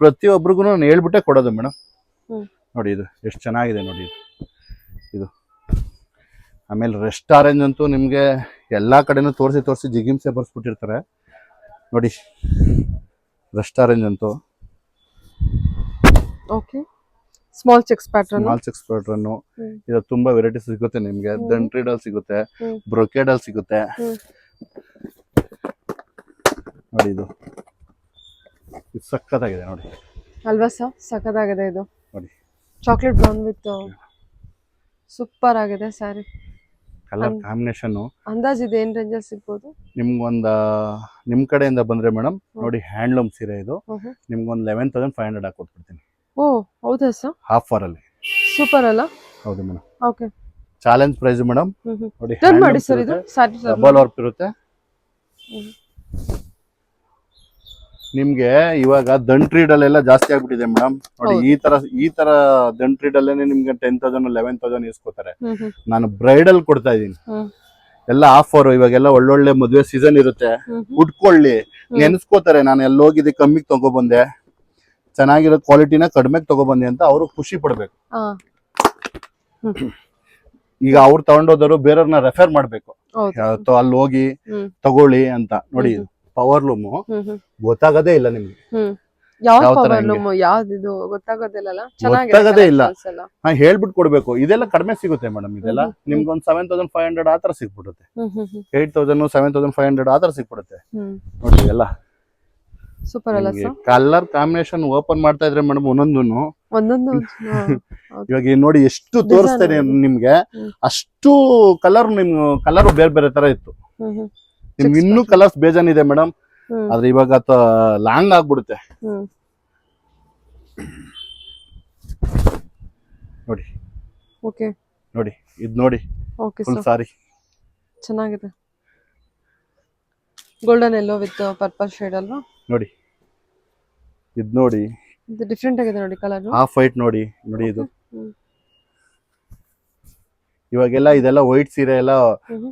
ಪ್ರತಿಯೊಬ್ಬರಿಗೂ ನಾನು ಹೇಳ್ಬಿಟ್ಟೆ ಕೊಡೋದು ಮೇಡಮ್ ನೋಡಿ ಇದು ಎಷ್ಟು ಚೆನ್ನಾಗಿದೆ ನೋಡಿ. ಇದು ಆಮೇಲೆ ರೆಸ್ಟ್ ಆರೆಂಜ್ ಅಂತೂ ನಿಮಗೆ ಎಲ್ಲ ಕಡೆನೂ ತೋರಿಸಿ ತೋರಿಸಿ ಜಿಗಿಂಸೆ ಬರ್ಸ್ಬಿಟ್ಟಿರ್ತಾರೆ. ನೋಡಿ ರೆಸ್ಟ್ ಆರೆಂಜ್ ಅಂತೂ. Okay small checks pattern small checks pattern ಇದು ತುಂಬಾ ವೆರೈಟಿ ಸಿಗುತ್ತೆ ನಿಮಗೆ. ಹ್ಮ್. ದಂಟ್ರಿಡಲ್ ಸಿಗುತ್ತೆ. ಬ್ರೋಕೇಡಲ್ ಸಿಗುತ್ತೆ. ನೋಡಿ ಇದು. ಇದು ಸಖತ್ತಾಗಿದೆ ನೋಡಿ. ಅಲ್ವಾ ಸರ್? ಸಖತ್ತಾಗಿದೆ ಇದು. ನೋಡಿ. ಚಾಕ್ಲೇಟ್ ಬ್ರೌನ್ ವಿತ್ ಸೂಪರ್ ಆಗಿದೆ ಸ್ಯಾರಿ ಕಲರ್. ಕಾಂಬಿನೇಷನ್ ಅಂದಾಜ್ ಇದೆ ಏನ್ ರೇಂಜಲ್ಲಿ ಸಿಗ್ಬೋದು? ನಿಮ್ಗೊಂದ ನಿಮ್ ಕಡೆಯಿಂದ ಬಂದ್ರೆ ಮೇಡಮ್ ನೋಡಿ ಹ್ಯಾಂಡ್ಲೂಮ್ ಸೀರೆ ಇದು. ನಿಮ್ಗೊಂದು ಲೆವೆನ್ ತೌಸಂಡ್ ಫೈವ್ ಹಂಡ್ರೆಡ್ ಹಾಕೊಟ್ಬಿಡ್ತೀನಿ ಓ ಹೌದಾ ಸರ್ ಹಾಫ್ ಅಲ್ಲಿ. ಸೂಪರ್ ಅಲ್ಲ? ಹೌದು madam okay challenge price madam ನೋಡಿ ಮಾಡಿ ಸರ್ ಇದು ಡಬಲ್ ವರ್ಕ್ ಇರುತ್ತೆ. ನಿಮ್ಗೆ ಇವಾಗ ದಂಟ್ರೀಡಲ್ಲೆಲ್ಲ ಜಾಸ್ತಿ ಆಗ್ಬಿಟ್ಟಿದೆ ಮೇಡಮ್ ನೋಡಿ ಈ ತರ ಈ ತರ ದಂಟ್ರೀಡಲ್ಲೇನೆ ನಿಮ್ಗೆ ಟೆನ್ ತೌಸಂಡ್ ಲೆವೆನ್ ತೌಸಂಡ್ ಇಸ್ಕೋತಾರೆ. ನಾನು ಬ್ರೈಡಲ್ ಕೊಡ್ತಾ ಇದೀನಿ ಎಲ್ಲ ಆಫರ್ ಇವಾಗೆಲ್ಲ ಒಳ್ಳೊಳ್ಳೆ ಮದುವೆ ಸೀಸನ್ ಇರುತ್ತೆ. ಉಟ್ಕೊಳ್ಳಿ. ನೆನ್ಸ್ಕೋತಾರೆ ನಾನು ಎಲ್ಲ ಹೋಗಿದ್ದೆ ಕಮ್ಮಿಗೆ ತಗೊಬಂದೆ. ಚೆನ್ನಾಗಿರೋ ಕ್ವಾಲಿಟಿನ ಕಡಿಮೆ ತಗೊಬಂದಿ ಅಂತ ಅವರು ಖುಷಿ ಪಡ್ಬೇಕು. ಈಗ ಅವ್ರು ತಗೊಂಡೋದವರು ಬೇರೆಯವ್ರನ್ನ ರೆಫರ್ ಮಾಡ್ಬೇಕು. ಅಲ್ಲಿ ಹೋಗಿ. ತಗೊಳ್ಳಿ ಅಂತ. ನೋಡಿ. ಪವರ್ ಲೂಮ್ ಗೊತ್ತಾಗದೇ ಇಲ್ಲ ನಿಮ್ಗೆ. ಗೊತ್ತಾಗದೇ ಇಲ್ಲ. ಹಾ ಹೇಳ್ಬಿಟ್ಟು ಕೊಡ್ಬೇಕು. ಇದೆಲ್ಲ ಕಡಿಮೆ ಸಿಗುತ್ತೆ ಮೇಡಮ್ ಇದೆಲ್ಲ. ನಿಮ್ಗೆ ಒಂದು ಸೆವೆನ್ ತೌಸಂಡ್ ಫೈವ್ ಹಂಡ್ರೆಡ್ ಆತರ ಸಿಗ್ಬಿಡುತ್ತೆ. Eight thousand seven thousand five hundred ಆತರ ಸಿಗ್ಬಿಡುತ್ತೆ. ನೋಡಿ ಎಲ್ಲ. ಸೂಪರ್ ಅಲ್ಲ ಕಲರ್ ಕಾಂಬಿನೇಷನ್ ಓಪನ್ ಮಾಡ್ತಾ ಇದ್ರೆ ಮೇಡಮ್ ಒಂದೊಂದು ಒಂದೊಂದು ಇವಾಗ ನೋಡಿ ಎಷ್ಟು ತೋರಿಸ್ತೇನೆ. ನಿಮ್ಗೆ. ಅಷ್ಟು ಕಲರ್ ನಿಮ್ ಕಲರ್ ಬೇರೆ ಬೇರೆ ತರ ಇತ್ತು. ನಿಮ್ಗೆ ಇನ್ನೂ ಕಲರ್ಸ್ ಕಲರ್ಸ್ ಇದೆ ಮೇಡಮ್ ಆದ್ರೆ ಇವಾಗ ಲಾಂಗ್ ಆಗ್ಬಿಡುತ್ತೆ. ನೋಡಿ. ಓಕೆ. ನೋಡಿ ಇದ್ ನೋಡಿ. Okay full sir. ಚೆನ್ನಾಗಿದೆ. Golden yellow with purple shade ಅಲ್ವಾ? ನೋಡಿ. ಇದ್ ನೋಡಿ. ಇದು ಡಿಫ್ರೆಂಟ್ ಆಗಿದೆ ನೋಡಿ ಕಲರ್ ಹಾಫ್ ವೈಟ್ ನೋಡಿ. ನೋಡಿ ಇದು. ಇವಾಗೆಲ್ಲ ಇದೆಲ್ಲ ವೈಟ್ ಸೀರೆ ಎಲ್ಲ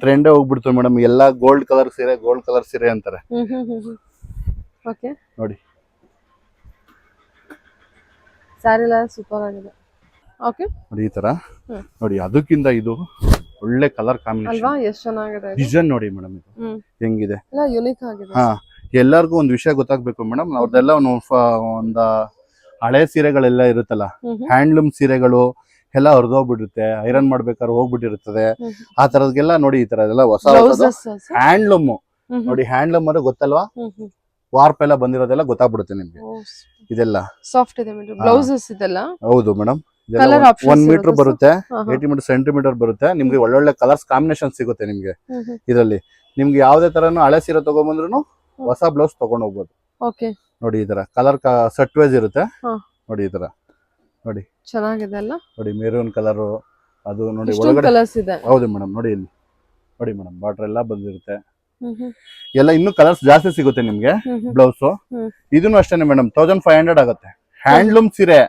ಟ್ರೆಂಡೇ ಹೋಗ್ಬಿಡ್ತು ಮೇಡಮ್ ಎಲ್ಲ ಗೋಲ್ಡ್ ಕಲರ್ ಸೀರೆ ಗೋಲ್ಡ್ ಕಲರ್ ಸೀರೆ ಅಂತಾರೆ. ನೋಡಿ. ಸೂಪರ್ ಆಗಿದೆ. ಓಕೆ ನೋಡಿ ಈ ತರ. ನೋಡಿ ಅದಕ್ಕಿಂತ ಇದು ಒಳ್ಳೆ ಕಲರ್ ಕಾಂಬಿನೇಷನ್ ಎಷ್ಟ್ ಚೆನ್ನಾಗಿದೆ ಡಿಸೈನ್ ನೋಡಿ ಮೇಡಮ್ ಇದು. ಹೆಂಗಿದೆ? ಯುನಿಕ್ ಆಗಿದೆ. ಹಾ ಎಲ್ಲರಿಗೂ ಒಂದು ವಿಷಯ ಗೊತ್ತಾಗ್ಬೇಕು ಮೇಡಮ್ ಅವ್ರದ್ದೆಲ್ಲ ಒಂದು ಫ- ಹಳೆ ಸೀರೆಗಳೆಲ್ಲ ಇರುತ್ತಲ್ಲ. ಹ್ಯಾಂಡ್ಲೂಮ್ ಸೀರೆಗಳು ಎಲ್ಲ ಹರಿದೋಗ್ಬಿಡುತ್ತೆ ಐರನ್ ಮಾಡ್ಬೇಕಾದ್ರೆ ಹೋಗ್ಬಿಟ್ಟಿರುತ್ತದೆ. ಆ ತರದ್ಗೆಲ್ಲ ನೋಡಿ ಈ ತರ ಎಲ್ಲ ಹೊಸ ಹ್ಯಾಂಡ್ಲೂಮ್ ನೋಡಿ ಹ್ಯಾಂಡ್ಲೂಮ್ ಅಂದ್ರೆ ಗೊತ್ತಲ್ವಾ? ವಾರ್ಪ್ ಎಲ್ಲ ಬಂದಿರೋದೆಲ್ಲ ಗೊತ್ತಾಗ್ಬಿಡುತ್ತೆ ನಿಮ್ಗೆ. ಇದೆಲ್ಲ. ಸಾಫ್ಟ್ ಇದೆ ಬ್ಲೌಸಸ್ ಇದೆಲ್ಲ? ಹೌದು ಮೇಡಮ್. ಒನ್ ಮೀಟರ್ ಬರುತ್ತೆ ಏಟಿ ಮೀಟರ್ ಸೆಂಟಿಮೀಟರ್ ಬರುತ್ತೆ. ನಿಮ್ಗೆ ಒಳ್ಳೊಳ್ಳೆ ಕಲರ್ಸ್ ಕಾಂಬಿನೇಷನ್ ಸಿಗುತ್ತೆ ನಿಮ್ಗೆ ಇದರಲ್ಲಿ. ನಿಮ್ಗೆ ಯಾವ್ದೇ ತರನು ಹಳೆ ಸೀರೆ ತಗೊಂಬಂದ್ರು ಹೊಸ ಬ್ಲೌಸ್ ತಗೊಂಡ್ ಹೋಗ್ಬೋದು. ನೋಡಿ ಈ ತರ. ಕಲರ್ ಸೆಟ್ ವೈಸ್ ಇರುತ್ತೆ. ನೋಡಿ ಈ ತರ. ಚೆನ್ನಾಗಿದೆ ಅಲ್ಲ? ನೋಡಿ ಮೆರೂನ್ ಕಲರ್ ಅದು ನೋಡಿ ಒಳಗಡೆ ಕಲರ್ಸ್ ಇದೆ. ಹೌದು ಮೇಡಮ್ ನೋಡಿ ಇಲ್ಲಿ. ನೋಡಿ ಮೇಡಮ್ ಬಾರ್ಡರ್ ಎಲ್ಲ ಬಂದಿರುತ್ತೆ. ಎಲ್ಲ ಇನ್ನು ಕಲರ್ಸ್ ಜಾಸ್ತಿ ಸಿಗುತ್ತೆ ನಿಮ್ಗೆ ಬ್ಲೌಸ್. ಇದನ್ನು ಅಷ್ಟೇನೆ ಮೇಡಮ್ ತೌಸಂಡ್ ಫೈವ್ ಹಂಡ್ರೆಡ್ ಆಗುತ್ತೆ. ಹ್ಯಾಂಡ್ಲೂಮ್ ಸೀರೆ.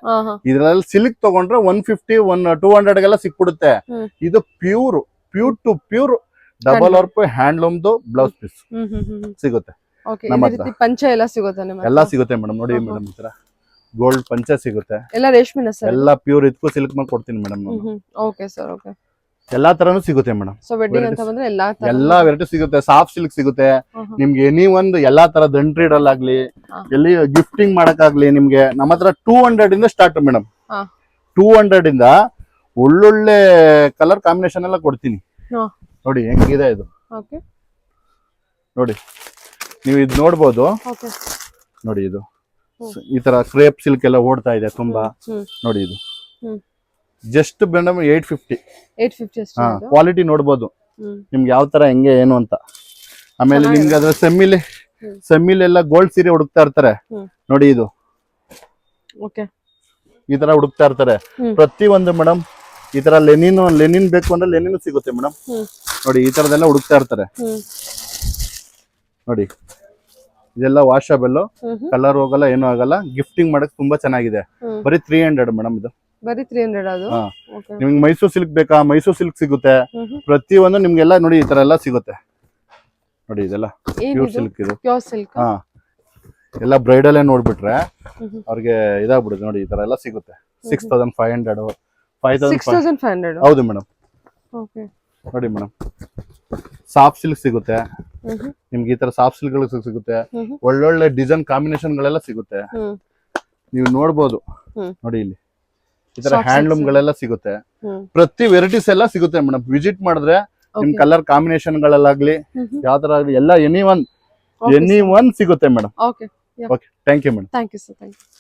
ಇದ್ರಲ್ಲಿ ಸಿಲ್ಕ್ ತಗೊಂಡ್ರೆ one fifty one two hundred ಗೆಲ್ಲ ಸಿಕ್ಬಿಡುತ್ತೆ. ಇದು pure pure to pure double work ಹ್ಯಾಂಡ್ಲೂಮ್ದು blouse piece ಸಿಗುತ್ತೆ. ನಮ್ಮ ಪಂಚೆ ಎಲ್ಲ ಸಿಗುತ್ತೆ ಎಲ್ಲ ಸಿಗುತ್ತೆ ಮೇಡಮ್ ನೋಡಿ. ಮೇಡಮ್ ಈ ತರ ಗೋಲ್ಡ್ ಪಂಚೆ ಸಿಗುತ್ತೆ. ಎಲ್ಲ ರೇಷ್ಮೆನ ಸರ್? ಎಲ್ಲ ಪ್ಯೂರ್ ಇದಕ್ಕೂ ಸಿಲ್ಕ್ ಮಾಡಿ ಕೊಡ್ತೀನಿ ಮೇಡಮ್ ಓಕೆ ಸರ್ ಓಕೆ ಎಲ್ಲಾ ತರನು ಸಿಗುತ್ತೆ ಮೇಡಮ್ ಸೊ ವೆಡ್ಡಿಂಗ್ ಅಂತ ಬಂದ್ರೆ ಎಲ್ಲಾ ತರ ಎಲ್ಲಾ ವೆರೈಟಿ ಸಿಗುತ್ತೆ. ಸಾಫ್ಟ್ ಸಿಲ್ಕ್ ಸಿಗುತ್ತೆ. ನಿಮ್ಗೆ ಎನಿ ಒಂದು ಎಲ್ಲಾ ತರ ದಂಟ್ರಿಡಲ್ ಆಗ್ಲಿ ಎಲ್ಲಿ ಗಿಫ್ಟಿಂಗ್ ಮಾಡಕ್ಕಾಗ್ಲಿ ನಿಮ್ಗೆ ನಮ್ಮ ಹತ್ರ ಟೂ ಹಂಡ್ರೆಡ್ ಇಂದ ಸ್ಟಾರ್ಟ್ ಮೇಡಮ್. ಟೂ ಹಂಡ್ರೆಡ್ ಇಂದ ಒಳ್ಳೊಳ್ಳೆ ಕಲರ್ ಕಾಂಬಿನೇಷನ್ ಎಲ್ಲ ಕೊಡ್ತೀನಿ. ನೋಡಿ ಹೆಂಗಿದೆ ಇದು. ಓಕೆ ನೋಡಿ ನೀವು ಇದು ನೋಡ್ಬೋದು. ಓಕೆ ನೋಡಿ ಇದು. ಈ ತರ ಕ್ರೇಪ್ ಸಿಲ್ಕ್ ಎಲ್ಲ ಓಡ್ತಾ ಇದೆ ತುಂಬಾ. ನೋಡಿ ಇದು. Just madam eight fifty quality ನೋಡ್ಬೋದು. ನಿಮ್ಗೆ ಯಾವ ತರ ಹೆಂಗೆ ಏನು ಅಂತ. ಆಮೇಲೆ. ನಿಮ್ಗೆ ಅದ್ರ ಸೆಮ್ಮಿಲಿ. ಸೆಮ್ಮಿಲೆಲ್ಲ ಗೋಲ್ಡ್ ಸೀರೆ ಹುಡುಕ್ತಾ ಇರ್ತಾರೆ. ನೋಡಿ ಇದು. ಓಕೆ. ಈ ತರ ಹುಡುಕ್ತಾ ಇರ್ತಾರೆ. ಪ್ರತಿ ಒಂದು ಮೇಡಮ್ ಈ ತರ ಲೆನಿನ್ ಲೆನಿನ್ ಬೇಕು ಅಂದ್ರೆ ಲೆನಿನ್ ಸಿಗುತ್ತೆ ಮೇಡಮ್. ನೋಡಿ ಈ ತರದೆಲ್ಲ ಹುಡುಕ್ತಾ ಇರ್ತಾರೆ. ನೋಡಿ. ಇದೆಲ್ಲ ವಾಶಬಲ್ ಕಲರ್ ಹೋಗಲ್ಲ ಏನು ಆಗಲ್ಲ. ಗಿಫ್ಟಿಂಗ್ ಮಾಡಕ್ ತುಂಬಾ ಚೆನ್ನಾಗಿದೆ. ಬರೀ ತ್ರೀ ಹಂಡ್ರೆಡ್ ಮೇಡಮ್ ಇದು. ಬರೀ ತ್ರೀ ಹಂಡ್ರೆಡ್ ಅದು? ನಿಮ್ಗೆ ಮೈಸೂರ್ ಸಿಲ್ಕ್ ಬೇಕಾ? ಮೈಸೂರ್ ಸಿಲ್ಕ್ ಸಿಗುತ್ತೆ. ಪ್ರತಿಯೊಂದು ಹ್ಮ್. ಪ್ರತಿ ಒಂದು ನಿಮ್ಗೆಲ್ಲ ನೋಡಿ ಈ ತರ ಎಲ್ಲ ಸಿಗುತ್ತೆ. ನೋಡಿ ಇದೆಲ್ಲ. ಪ್ಯೂರ್ ಸಿಲ್ಕ್ ಇದು. ಹಾ. ಎಲ್ಲ ಬ್ರೈಡಲ್ಲೇ ನೋಡ್ಬಿಟ್ರೆ ಅವ್ರಿಗೆ ಇದಾಗ್ಬಿಡುತ್ತೆ ನೋಡಿ ಈ ತರ ಎಲ್ಲ ಸಿಗುತ್ತೆ. Six thousand five hundred five thousand five hundred ಹೌದು ಮೇಡಮ್ ನೋಡಿ ಮೇಡಮ್ ಸಾಫ್ಟ್ ಸಿಲ್ಕ್ ಸಿಗುತ್ತೆ. ನಿಮ್ಗೆ ಈ ತರ ಸಾಫ್ಟ್ ಸಿಲ್ಕ್ಗಳು ಸಿಗುತ್ತೆ. ಒಳ್ಳೊಳ್ಳೆ ಡಿಸೈನ್ ಕಾಂಬಿನೇಷನ್ ಗಳೆಲ್ಲ ಸಿಗುತ್ತೆ ನೀವು ನೋಡ್ಬೋದು. ನೋಡಿ ಇಲ್ಲಿ. ಈ ತರ ಹ್ಯಾಂಡ್ಲೂಮ್ ಗಳೆಲ್ಲ ಸಿಗುತ್ತೆ. ಪ್ರತಿ ವೆರೈಟೀಸ್ ಎಲ್ಲ ಸಿಗುತ್ತೆ ಮೇಡಮ್. ವಿಸಿಟ್ ಮಾಡಿದ್ರೆ ನಿಮ್ ಕಲರ್ ಕಾಂಬಿನೇಷನ್ ಗಳಲ್ಲಾಗ್ಲಿ ಯಾವ ತರ ಆಗ್ಲಿ ಎಲ್ಲ ಎನಿ ಒನ್ ಎನಿ ಒನ್ ಸಿಗುತ್ತೆ madam. Okay okay thank you madam thank you sir thank you